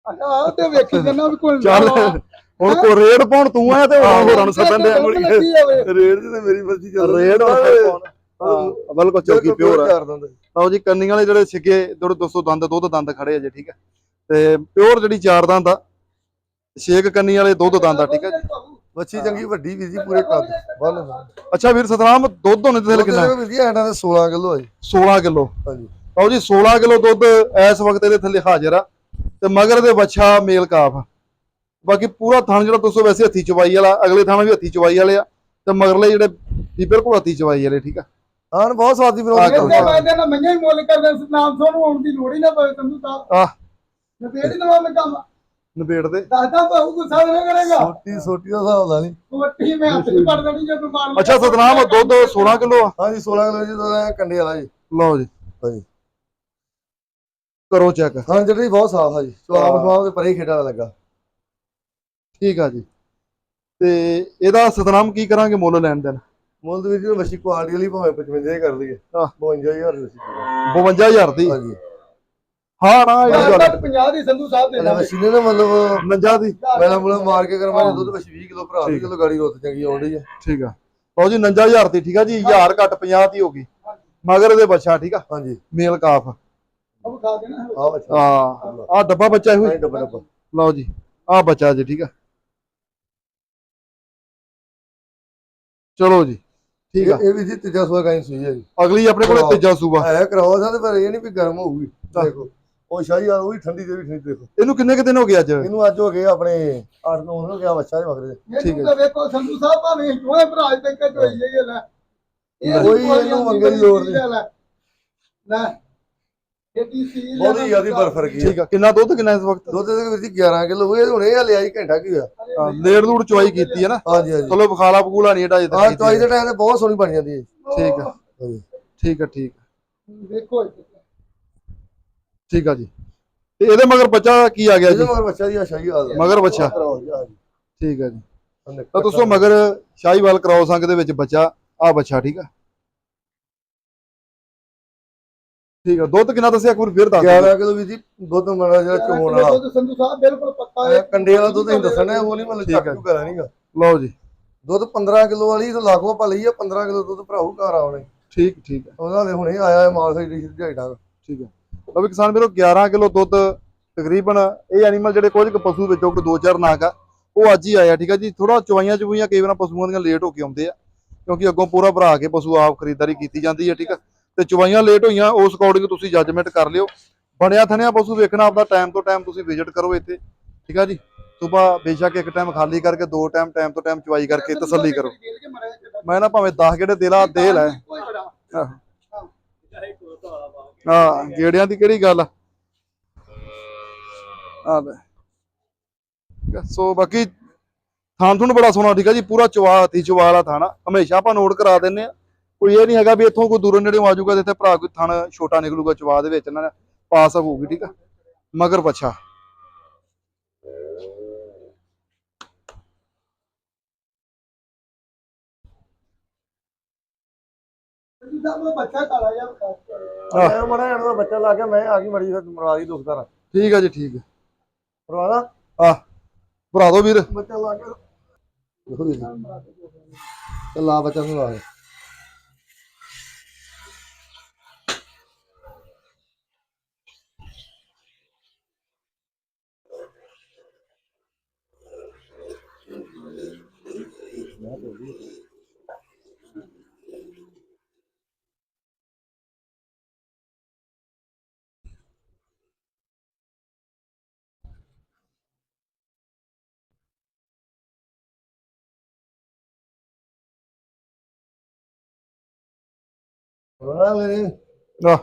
ਆਹ ਤੇ ਵੇਖੀ ਜਨਾ ਵੀ ਕੋਈ ਚੱਲ ਹੁਣ ਕੋ ਰੇਡ ਪਾਉਣ ਤੂੰ ਆਇਆ ਤੇ ਹੋਰ ਹੋਰਾਂ ਨੂੰ ਸੱਦਣ ਦੇ ਮੁੜ ਕੇ। ਰੇਡ ਤੇ ਮੇਰੀ ਮਰਜ਼ੀ ਚੱਲ ਰੇਡ ਹੁਣ ਪਾਉਣ ਹਾਂ। ਬਿਲਕੁਲ ਚੌਕੀ ਪਿਓਰ ਆ। ਲਓ ਜੀ ਕੰਨੀਆਂ ਵਾਲੇ ਜਿਹੜੇ ਸਿੱਗੇ ਜਿਹੜੇ 200 ਦੰਦ ਦੁੱਧ ਦੰਦ ਖੜੇ ਆ ਜੀ ਠੀਕ ਆ। ਤੇ ਪਿਓਰ ਜਿਹੜੀ ਚਾਰ ਦੰਦ ਆ ਛੇਕ ਕੰਨੀ ਵਾਲੇ ਦੁੱਧ ਦੰਦ ਆ ਠੀਕ ਆ ਜੀ। ਬੱਚੀ ਚੰਗੀ ਵੱਡੀ ਵੀਰ ਜੀ ਪੂਰੇ ਕੱਦ ਬੰਨ ਅੱਛਾ ਵੀਰ ਸਤਨਾਮ ਦੁੱਧ ਹੋਣੇ ਤੇ ਕਿੰਨਾ? ਵੀਰ ਜੀ ਐਂਡਾਂ ਦੇ 16 ਕਿਲੋ ਆ ਜੀ। 16 ਕਿਲੋ। ਹਾਂਜੀ। ਲਓ ਜੀ 16 ਕਿਲੋ ਦੁੱਧ ਇਸ ਵਕਤ ਇਹਦੇ ਥੱਲੇ ਹਾਜ਼ਰ ਆ। ਤੇ ਮਗਰ ਦੇ ਬੱਚਾ ਮੇਲ ਕਾਫ। ਬਾਕੀ ਪੂਰਾ ਥਣ ਜਿਹੜਾ ਤੁਸੀਂ ਵੈਸੇ ਹੱਥੀ ਚਵਾਈ ਵਾਲਾ ਅਗਲੇ ਥਣ ਵੀ ਹੱਥੀ ਚਵਾਈ ਵਾਲੇ ਆ। ਤੇ ਮਗਰਲੇ ਜਿਹੜੇ ਵੀ ਬਿਲਕੁਲ ਹੱਥੀ ਚਵਾਈ ਵਾਲੇ ਠੀਕ ਆ? ਹਾਂ ਬਹੁਤ ਸਵਾਦੀ ਬਣਾਉਂਦੀ ਕਰੋ। ਇਹਦੇ ਮੈਂ ਨਾ ਮੰਨੇ ਹੀ ਮੁੱਲ ਕਰਦੇ ਨਾਮ ਸੋਨੂੰ ਆਉਣ ਦੀ ਲੋੜ ਹੀ ਨਾ ਪਵੇ ਸੰਧੂ ਸਾਹਿਬ ਆਹ। ਹੀ ਦਵਾ ਮੈਂ ਕੰਮ ਨਿਬੇੜ ਦੇ ਦਾਦਾ ਬਾਹੂ ਗੁੱਸਾ ਨਾ ਕਰੇਗਾ। ਛੋਟੀ ਛੋਟੀ ਦਾ ਹਿਸਾਬ ਲਾ ਲਈ ਕੋਟੀ ਮੈਂ ਹੱਥ ਹੀ ਪੜ ਦੇਣੀ ਜਦੋਂ ਮਾਰ ਅੱਛਾ ਸਤਨਾਮ ਦੁੱਧ 16 ਕਿਲੋ ਆ? ਹਾਂਜੀ 16 ਕਿਲੋ ਜੀ ਦਾ ਕੰਡੇ ਵਾਲਾ ਜੀ। ਲਓ ਜੀ। ਹਾਂਜੀ। ਕਰੋ ਚੈੱਕ। ਹਾਂ ਜਿਹੜੀ ਬਹੁਤ ਸਾਫ਼ ਆ ਜੀ। ਹਾਂ। ਸਵਾਬ ਸਵਾਬ ਦੇ ਪਰੇ ਹੀ ਖੇਡਾਂ ਲੱਗਾ। ਠੀਕ ਆ ਜੀ। ਤੇ ਇਹਦਾ ਸਤਨਾਮ ਕੀ ਕਰਾਂਗੇ ਮੁੱਲ ਲੈਣ ਦੇਣ? ਮੁੱਲ ਦੇ ਵਿੱਚ ਮੱਛੀ ਕੁਆਲਿਟੀ ਵਾਲੀ ਭਾਵੇਂ 55 ਹੀ ਕਰ ਲਈਏ। ਆਹ। 52000 ਦੀ ਮੱਛੀ 52000 ਦੀ? ਹਾਂਜੀ। ਹਾਂ ਨਾ ਇਹ ਗੱਲ 50 ਦੀ ਸੰਧੂ ਸਾਹਿਬ ਦੇ ਅਲੇ ਦਾਂਗੇ। ਵਸੀ ਨੇ ਨਾ ਮਤਲਬ 49 ਦੀ। ਮੈਲਾ ਮੁਲਾ ਮਾਰ ਕੇ ਕਰਵਾ ਦੁੱਧ ਵਸੀ 20 ਕਿਲੋ ਭਰਾ 20 ਕਿਲੋ ਗਾੜੀ ਰੋਤ ਚੰਗੀ ਆਉਂਦੀ ਹੈ ਠੀਕ ਆ। ਲਓ ਜੀ 59000 ਦੀ ਠੀਕ ਆ ਜੀ 1000 ਘੱਟ 50 ਦੀ ਹੋ ਗਈ। ਮਗਰ ਇਹਦੇ ਬੱਚਾ ਠੀਕ ਆ? ਹਾਂਜੀ। ਮੇਲ ਕਾਫ। ਉਹ ਖਾ ਦੇਣਾ। ਆ ਬੱਚਾ। ਆ ਆ ਡੱਬਾ ਬੱਚਾ ਇਹੋ ਹੀ ਨਹੀਂ ਡੱਬਾ। ਡੱਬਾ ਲਓ ਜੀ ਆ ਬੱਚਾ ਜੀ ਠੀਕ ਆ? ਚਲੋ ਜੀ ਠੀਕ ਆ। ਇਹ ਇਹ ਵੀ ਜੀ ਤੀਜਾ ਸੂਆ ਗਾਈ ਸੂਈ ਹੈ ਜੀ। ਅਗਲੀ ਆਪਣੇ ਕੋਲੇ ਤੀਜਾ ਸੂਬਾ ਹੈ ਕਰਾਵਾ ਸਾਡੇ ਪਰ ਇਹ ਨਹੀਂ ਵੀ ਗਰਮ ਹੋਊਗੀ। ਦੇਖੋ। ਉਹ ਸ਼ਾਹੀ ਆ ਉਹ ਵੀ ਠੰਡੀ ਦੇ ਵੀ ਠੰਡੀ ਦੇਖੋ। ਇਹਨੂੰ ਕਿੰਨੇ ਕੁ ਦਿਨ ਹੋ ਗਏ ਅੱਜ? ਇਹਨੂੰ ਅੱਜ ਹੋ ਗਏ ਆਪਣੇ 8 9 ਹੋ ਗਿਆ ਬੱਚਾ ਦੇ ਮਗਰੇ। ਇਹ ਤਾਂ ਵੇਖੋ ਸੰਧੂ ਸਾਹਿਬ ਭਾਵੇਂ ਦੋਵੇਂ ਭਰਾ ਅੱਜ ਤੱਕ ਝੋਈ ਜਾਈਏ ਲੈ। ਇਹ ਕੋਈ ਇਹਨੂੰ ਮੰਗਣ ਦੀ ਲੋੜ ਨਹੀਂ। ਲੈ ਇਹਦੀ ਸੀਲ ਬਹੁਤੀ ਜ਼ਿਆਦੀ ਬਰਫ ਰਗੀ ਠੀਕ ਆ ਕਿੰਨਾ ਦੁੱਧ ਕਿੰਨਾ ਇਸ ਵਕਤ? ਦੁੱਧ ਦੇ ਵਿੱਚ 11 ਕਿਲੋ ਹੋਏ ਹੁਣੇ ਹਲੇ ਆਈ ਘੰਟਾ ਕੀ ਹੋਇਆ? ਹਾਂ, ਲੇੜ ਲੂੜ ਚਵਾਈ ਕੀਤੀ ਹੈ ਨਾ? ਹਾਂਜੀ ਹਾਂਜੀ। ਚਲੋ ਬਖਾਲਾ ਬਗੂਲਾ ਨਹੀਂ ਇਹਦਾ ਜਿੱਦਾਂ ਆ ਚੋਈ ਦੇ ਟਾਈਮ ਤੇ ਬਹੁਤ ਸੋਹਣੀ ਬਣ ਜਾਂਦੀ ਹੈ। ਠੀਕ ਆ। ਹਾਂਜੀ ਠੀਕ ਆ ਠੀਕ ਆ, ਵੇਖੋ ਠੀਕ ਆ ਜੀ। ਤੇ ਇਹਦੇ ਮਗਰ ਬੱਚਾ ਕੀ ਆ ਗਿਆ ਇਹਦੇ ਜੀ ਮਗਰ ਬੱਚਾ ਦੀ ਆ ਸ਼ਾਹੀ ਆ ਮਗਰ ਬੱਚਾ। ਠੀਕ ਆ ਜੀ। ਤਾਂ ਦੋਸਤੋ ਮਗਰ ਸ਼ਾਹੀਵਾਲ ਕ੍ਰਾਸ ਅੰਗ ਦੇ ਵਿੱਚ ਬੱਚਾ ਆ ਬੱਚਾ ਠੀਕ ਆ। ਠੀਕ ਆ। ਦੁੱਧ ਕਿੰਨਾ ਦੱਸਿਆ ਇੱਕ ਵਾਰ ਫੇਰ ਦੱਸ ਦਿਓ। 11 ਕਿਲੋ ਵੀ ਜੀ ਦੁੱਧ ਮਣਾ ਜਿਹੜਾ ਚੋਣ ਵਾਲਾ। ਦੁੱਧ ਸੰਧੂ ਸਾਹਿਬ ਬਿਲਕੁਲ ਪੱਕਾ ਹੈ। ਕੰਡੇ ਵਾਲਾ ਦੁੱਧ ਨਹੀਂ ਦੱਸਣਾ ਉਹ ਨਹੀਂ ਮਤਲਬ ਆ। ਚੱਕ ਕਰਾ ਨਹੀਂਗਾ ਲਓ ਜੀ। ਦੁੱਧ 15 ਕਿਲੋ ਵਾਲੀ ਤਾਂ ਲਾਗੋ ਪਾ ਲਈ ਆ 15 ਕਿਲੋ ਦੁੱਧ ਭਰਾਉ ਘਰ ਆਉਣੇ ਠੀਕ ਠੀਕ ਆ। ਉਹਨਾਂ ਦੇ ਹੁਣੇ ਆਇਆ ਹੈ ਮਾਲ ਸਾਈਡ ਦੀ ਠੀਕ ਹੈ ਲਓ ਵੀ ਕਿਸਾਨ ਵੀਰੋ 11 ਕਿਲੋ ਦੁੱਧ ਤਕਰੀਬਨ ਇਹ ਐਨੀਮਲ ਜਿਹੜੇ ਕੁਝ ਕੁ ਪਸ਼ੂ ਵਿੱਚੋਂ ਕੋਈ ਦੋ ਚਾਰ ਨਾਗ ਆ ਉਹ ਅੱਜ ਹੀ ਆਇਆ ਠੀਕ ਆ ਜੀ? ਥੋੜਾ ਚਵਾਈਆਂ ਚੁਈਆਂ ਕਈ ਵਾਰ ਪਸ਼ੂਆਂ ਦੀਆਂ ਲੇਟ ਹੋ ਕੇ ਆਉਂਦੇ ਆ ਕਿਉਂਕਿ ਅੱਗੋਂ ਪੂਰਾ ਭਰਾ ਕੇ ਪਸ਼ੂ ਆਪ ਖਰੀਦਦਾਰੀ ਕੀਤੀ ਜਾਂਦੀ ਹੈ ਠੀਕ ਆ? ਤੇ ਚਵਾਈਆਂ ਲੇਟ ਹੋਈਆਂ ਉਸ ਅਕੋਰਡਿੰਗ ਤੁਸੀਂ ਜੱਜਮੈਂਟ ਕਰ ਲਿਓ। ਬਣਿਆ ਥਣਿਆ ਪਸ਼ੂ ਵੇਖਣਾ ਆਪਦਾ ਟਾਈਮ ਤੋਂ ਟਾਈਮ ਤੁਸੀਂ ਵਿਜ਼ਿਟ ਕਰੋ ਇੱਥੇ ਠੀਕ ਆ ਜੀ? ਸਵੇਰ ਬੇਸ਼ੱਕ ਇੱਕ ਟਾਈਮ ਖਾਲੀ ਕਰਕੇ ਦੋ ਟਾਈਮ ਟਾਈਮ ਤੋਂ ਟਾਈਮ ਚਵਾਈ ਕਰਕੇ ਤਸੱਲੀ ਕਰੋ। ਮੈਂ ਨਾ ਭਾਵੇਂ 10 ਗੇੜੇ ਦੇ ਲਾ ਦੇ ਲੈ। ਹਾਂ ਗੇੜਿਆਂ ਦੀ ਕਿਹੜੀ ਗੱਲ ਆ? ਆ ਲੈ। ਸੋ ਬਾਕੀ ਥਾਂ ਤੁਹਾਨੂੰ ਬੜਾ ਸੋਹਣਾ ਠੀਕ ਆ ਜੀ ਪੂਰਾ ਚਵਾ ਹੱਥੀ ਚਵਾ ਵਾਲਾ ਥਾਣਾ ਹਮੇਸ਼ਾ ਆਪਾਂ ਨੋਟ ਕਰਾ ਦਿੰਨੇ ਆ। ਕੋਈ ਇਹ ਨਹੀਂ ਹੈਗਾ ਵੀ ਇੱਥੋਂ ਕੋਈ ਦੂਰੋਂ ਨੇੜਿਓਂ ਆ ਜਾਊਗਾ ਤੇ ਇੱਥੇ ਭਰਾ ਕੋਈ ਥਣ ਛੋਟਾ ਨਿਕਲੂਗਾ ਚਵਾ ਦੇ ਵਿੱਚ ਇਹਨਾਂ ਨੇ ਪਾਸ ਹੋਊਗੀ ਠੀਕ ਆ। ਮਗਰ ਬੱਚਾ ਸਾਹਿਬ ਉਹ ਬੱਚਾ ਕਾਲਾ ਆਹ। ਮੈਂ ਮੜਾ ਜਾਣਾ ਬੱਚਾ ਲਾ ਕੇ ਮੈਂ ਆ ਗਈ ਮੜੀ ਫਿਰ ਮਰਵਾ ਦੀ ਦੁਖਦਾਰ ਠੀਕ ਆ ਜੀ ਠੀਕ ਆ। ਆ ਭਰਾ ਦੋ ਵੀਰ। ਬੱਚਾ ਲਾ ਕੇ। ਦੇਖੋ ਜੀ। ਚੱਲ ਲਾ ਬੱਚਾ ਨੂੰ ਲਾ ਦੇ। ਮਰਵਾਦਾ ਮੇਰੇ ਆ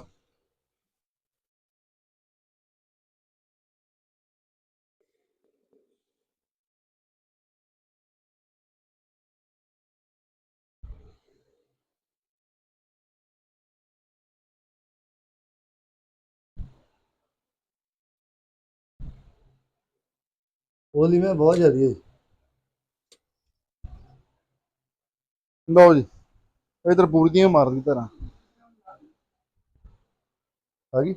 ਬੋਲੀ ਮੈਂ ਬਹੁਤ ਜ਼ਿਆਦੀ ਹੈ ਲਓ ਜੀ ਇਧਰ ਪੂਰੀਆਂ ਮਾਰਦੀ ਤਰ੍ਹਾਂ ਆ ਗਈ?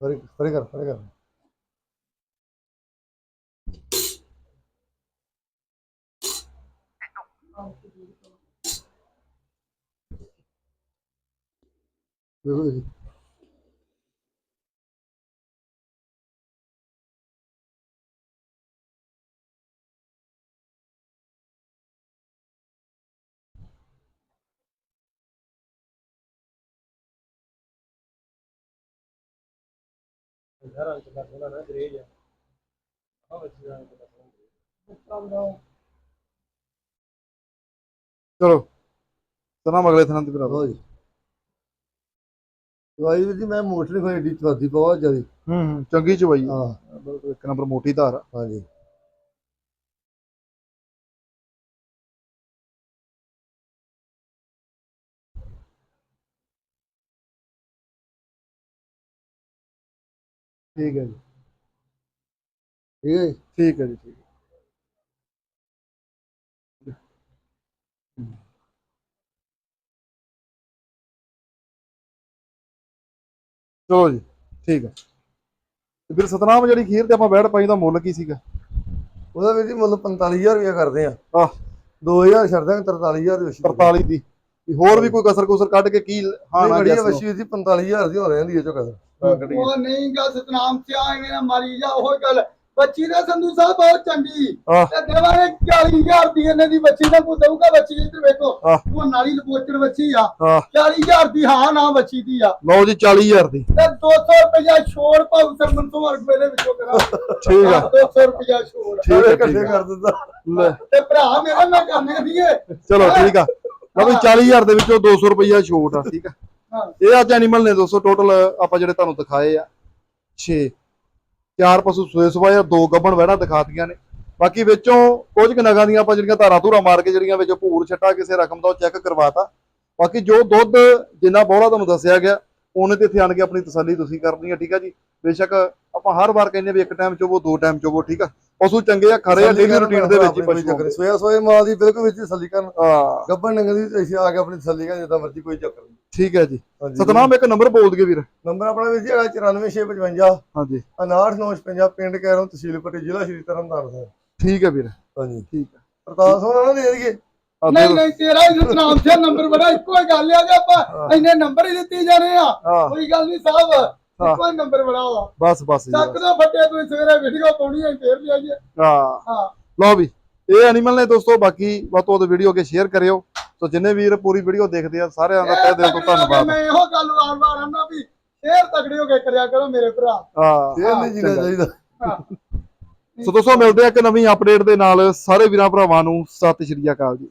ਫਰੇ ਫਰੇ ਕਰ ਫਰੇ ਕਰ। ਦੇਖੋ ਜੀ ਚਲੋ। ਤਨਾ ਮਗਲੇ ਥਾਂ ਤੇ ਭਰਾ ਲਓ ਜੀ। ਦਵਾਈ ਵੀ ਜੀ ਮੈਂ ਮੋਟਰ ਕੋਈ ਏਡੀ ਚਵਾਦੀ ਬਹੁਤ ਜ਼ਿਆਦੀ। ਹੂੰ ਹੂੰ। ਚੰਗੀ ਚਵਾਈ ਆ। ਹਾਂ। ਬਿਲਕੁਲ ਇੱਕ ਨੰਬਰ ਮੋਟੀ ਧਾਰ। ਹਾਂਜੀ। ਠੀਕ ਹੈ ਜੀ। ਠੀਕ ਹੈ ਜੀ ਠੀਕ ਹੈ ਜੀ ਠੀਕ ਹੈ। ਚਲੋ ਜੀ ਠੀਕ ਹੈ। ਤੇ ਫਿਰ ਸਤਨਾਮ ਜਿਹੜੀ ਖੀਰ ਤੇ ਆਪਾਂ ਬੈਠ ਪਾਈ ਦਾ ਮੁੱਲ ਕੀ ਸੀਗਾ? ਉਹਦਾ ਵੀਰ ਜੀ ਮੁੱਲ 45000 ਰੁਪਇਆ ਕਰਦੇ ਆ। ਆਹ। 2000 ਛੱਡ ਦਾਂਗੇ 43000 ਦੀ ਵਸ਼ੀ 43 ਦੀ। ਹੋਰ ਵੀ ਕੋਈ ਕਸਰ ਕੁਸਰ ਕੱਢ ਕੇ ਕੀ ਹਾਂ ਨਹੀਂ ਨਾ? ਬੜੀ ਵਸ਼ੀ ਵੀਰ ਜੀ 45000 ਦੀ ਹੋ ਰਹਿੰਦੀ ਹੈ ਚੋ ਕਸਰ। ਹਾਂ ਉਹ ਨਹੀਂ ਗਾ ਸਤਨਾਮ ਸਿਆ ਐਵੇਂ ਨਾ ਮਾਰੀ ਜਾ ਉਹ ਗੱਲ। ਬੱਚੀ ਦਾ ਸੰਧੂ ਸਾਹਿਬ ਬਹੁਤ ਚੰਗੀ। ਆਹ। ਤੇ ਦੇਵਾਂਗੇ 40000 ਦੀ ਇਹਨੇ ਦੀ ਬੱਚੀ ਦਾ ਕੋਈ ਦਊਗਾ ਬੱਚੀ ਇੱਧਰ ਵੇਖੋ। ਆਹ। ਉਹ ਨਾਲੀ ਲਪੋਚੜ ਬੱਚੀ ਆ। ਹਾਂ 40000 ਦੀ ਹਾਂ ਨਾ ਬੱਚੀ ਦੀ ਆ। ਲਓ ਜੀ 40000 ਦੀ। ਤੇ 200 ਰੁਪਇਆ ਛੋੜ ਭਾਉ ਸਰਮਨ ਤੋਂ ਰੁਪਏ ਦੇ ਵਿੱਚੋਂ ਕਰਾਂ। ਠੀਕ ਆ। 200 ਰੁਪਇਆ ਛੋੜ। ਠੀਕ ਹੈ ਸਾਰੇ ਠੀਕ ਇਕੱਠੇ ਆ ਕਰ ਦਿੰਦਾ। ਲੈ, ਤੇ ਭਰਾ ਮੇਰਾ ਮੈਂ ਕਰਨੇ ਦੀਏ। ਚਲੋ ਠੀਕ ਆ। ਲਓ ਵੀ 40000 ਦੇ ਵਿੱਚੋਂ 200 ਰੁਪਈਆ ਛੋਟ ਆ। ਠੀਕ ਆ। ਇਹ ਅੱਜ ਐਨੀਮਲ ਨੇ ਦੋਸਤੋ ਟੋਟਲ ਆਪਾਂ ਜਿਹੜੇ ਤੁਹਾਨੂੰ ਦਿਖਾਏ ਆ 6 ਚਾਰ ਪਸ਼ੂ ਸੋਏ ਸਵਾਏ ਦੋ ਗੱਬਣ ਵਹਿਣਾ ਦਿਖਾਤੀਆਂ ਨੇ। ਬਾਕੀ ਵਿੱਚੋਂ ਕੁਝ ਕੁ ਨਗਾਂ ਦੀਆਂ ਆਪਾਂ ਜਿਹੜੀਆਂ ਧਾਰਾਂ ਧੂਰਾ ਮਾਰ ਕੇ ਜਿਹੜੀਆਂ ਵਿੱਚੋਂ ਭੂਰ ਛੱਟਾ ਕਿਸੇ ਰਕਮ ਦਾ ਉਹ ਚੈੱਕ ਕਰਵਾਤਾ। ਬਾਕੀ ਜੋ ਦੁੱਧ ਜਿੰਨਾ ਬੋਲਾ ਤੁਹਾਨੂੰ ਦੱਸਿਆ ਗਿਆ, ਉਹਨੇ ਤੇ ਇੱਥੇ ਆਣ ਕੇ ਆਪਣੀ ਤਸੱਲੀ ਤੁਸੀਂ ਕਰਨੀ ਹੈ ਠੀਕ ਆ ਜੀ? ਬੇਸ਼ੱਕ ਆਪਾਂ ਹਰ ਵਾਰ ਕਹਿੰਦੇ ਵੀ ਇੱਕ ਟਾਈਮ ਚੋਵੋ, ਦੋ ਟਾਈਮ ਚੋਵੋ, ਠੀਕ ਆ? ਪਸ਼ੂ ਚੰਗੇ ਆ ਖਰੇ ਆ ਡੇਲੀ ਰੂਟੀਨ ਦੇ ਵਿੱਚ ਹੀ ਪਸ਼ੂ ਚੱਕਰ ਸੋਇਆ ਸੋਏ ਮਾਲ ਦੀ ਬਿਲਕੁਲ ਵਿੱਚ ਤਸੱਲੀ ਕਰਨ। ਹਾਂ। ਗੱਬਣ ਨੰਗ ਦੀ ਅਸੀਂ ਆ ਕੇ ਆਪਣੀ ਤਸੱਲੀ ਕਰਨ ਜਿੱਦਾਂ ਮਰਜ਼ੀ ਕੋਈ ਚੱਕਰ ਨਹੀਂ। ਠੀਕ ਹੈ ਜੀ। ਸਤਨਾਮ ਇੱਕ ਨੰਬਰ ਬੋਲ ਦਈਏ ਵੀਰ। ਨੰਬਰ ਆਪਣਾ ਵੀਰ ਜੀ ਹੈਗਾ 94655 ਹਾਂਜੀ। 69955 ਪਿੰਡ ਕੈਰੋਂ ਤਹਿਸੀਲ ਪੱਟੀ ਜ਼ਿਲ੍ਹਾ ਸ਼੍ਰੀ ਤਰਨਤਾਰਨ ਸਾਹਿਬ। ਠੀਕ ਹੈ ਵੀਰ। ਹਾਂਜੀ। ਠੀਕ ਹੈ। ਪ੍ਰਤਾਪ ਸੋਨਾ ਨਾ ਦੇ ਦਈਏ ਨਹੀਂ। ਨਹੀਂ ਤੇਰਾ ਹੀ ਸਤਨਾਮ ਸਿਆ ਨੰਬਰ ਬੜਾ ਇੱਕੋ ਹੀ ਗੱਲ ਆ ਕਿ ਆਪਾਂ। ਇੰਨੇ ਨੰਬਰ ਹੀ ਦਿੱਤੀ ਜਾਣੇ ਆ। ਕੋਈ ਗੱਲ ਨਹੀਂ ਸਾਹਿਬ। ਇੱਕੋ ਹੀ ਨੰਬਰ ਬੜਾ ਵਾ। ਬਸ ਬਸ ਜੀ ਚੱਕ ਦੋ ਫੱਟੇ ਤੁਸੀਂ ਸਵੇਰੇ ਵੀਡੀਓ ਪਾਉਣੀ ਹੈ ਫੇਰ ਲਿਆਈਏ ਹਾਂ। ਹਾਂ। ਲਓ ਵੀ ਇਹ ਐਨੀਮਲ ਨੇ ਦੋਸਤੋ ਬਾਕੀ ਵੱਧ ਤੋਂ ਵੱਧ ਵੀਡੀਓ ਕੇ ਸ਼ੇਅਰ ਕਰਿਓ। ਸੋ ਜਿੰਨੇ ਵੀਰ ਪੂਰੀ ਵੀਡੀਓ ਦੇਖਦੇ ਆ ਸਾਰਿਆਂ ਦਾ ਤਹਿ ਦਿਲ ਤੋਂ ਇਹ ਤਕੜੇ ਹੋ ਕੇ ਧੰਨਵਾਦ। ਮੈਂ ਇਹੋ ਗੱਲ ਵਾਰ-ਵਾਰ ਆਂਦਾ ਵੀ ਸ਼ੇਰ ਤਗੜੇ ਹੋ ਕੇ ਕਰਿਆ ਕਰੋ ਮੇਰੇ ਭਰਾ। ਹਾਂ। ਇਹ ਨਹੀਂ ਜੀਣਾ ਚੰਗਾ। ਚਾਹੀਦਾ। ਹਾਂ। ਸੋ ਦੋਸਤੋ ਮਿਲਦੇ ਆ ਇੱਕ ਨਵੀਂ ਅਪਡੇਟ ਦੇ ਨਾਲ। ਸਾਰੇ ਵੀਰਾਂ ਭਰਾਵਾਂ ਨੂੰ ਸਤਿ ਸ਼੍ਰੀ ਅਕਾਲ ਜੀ।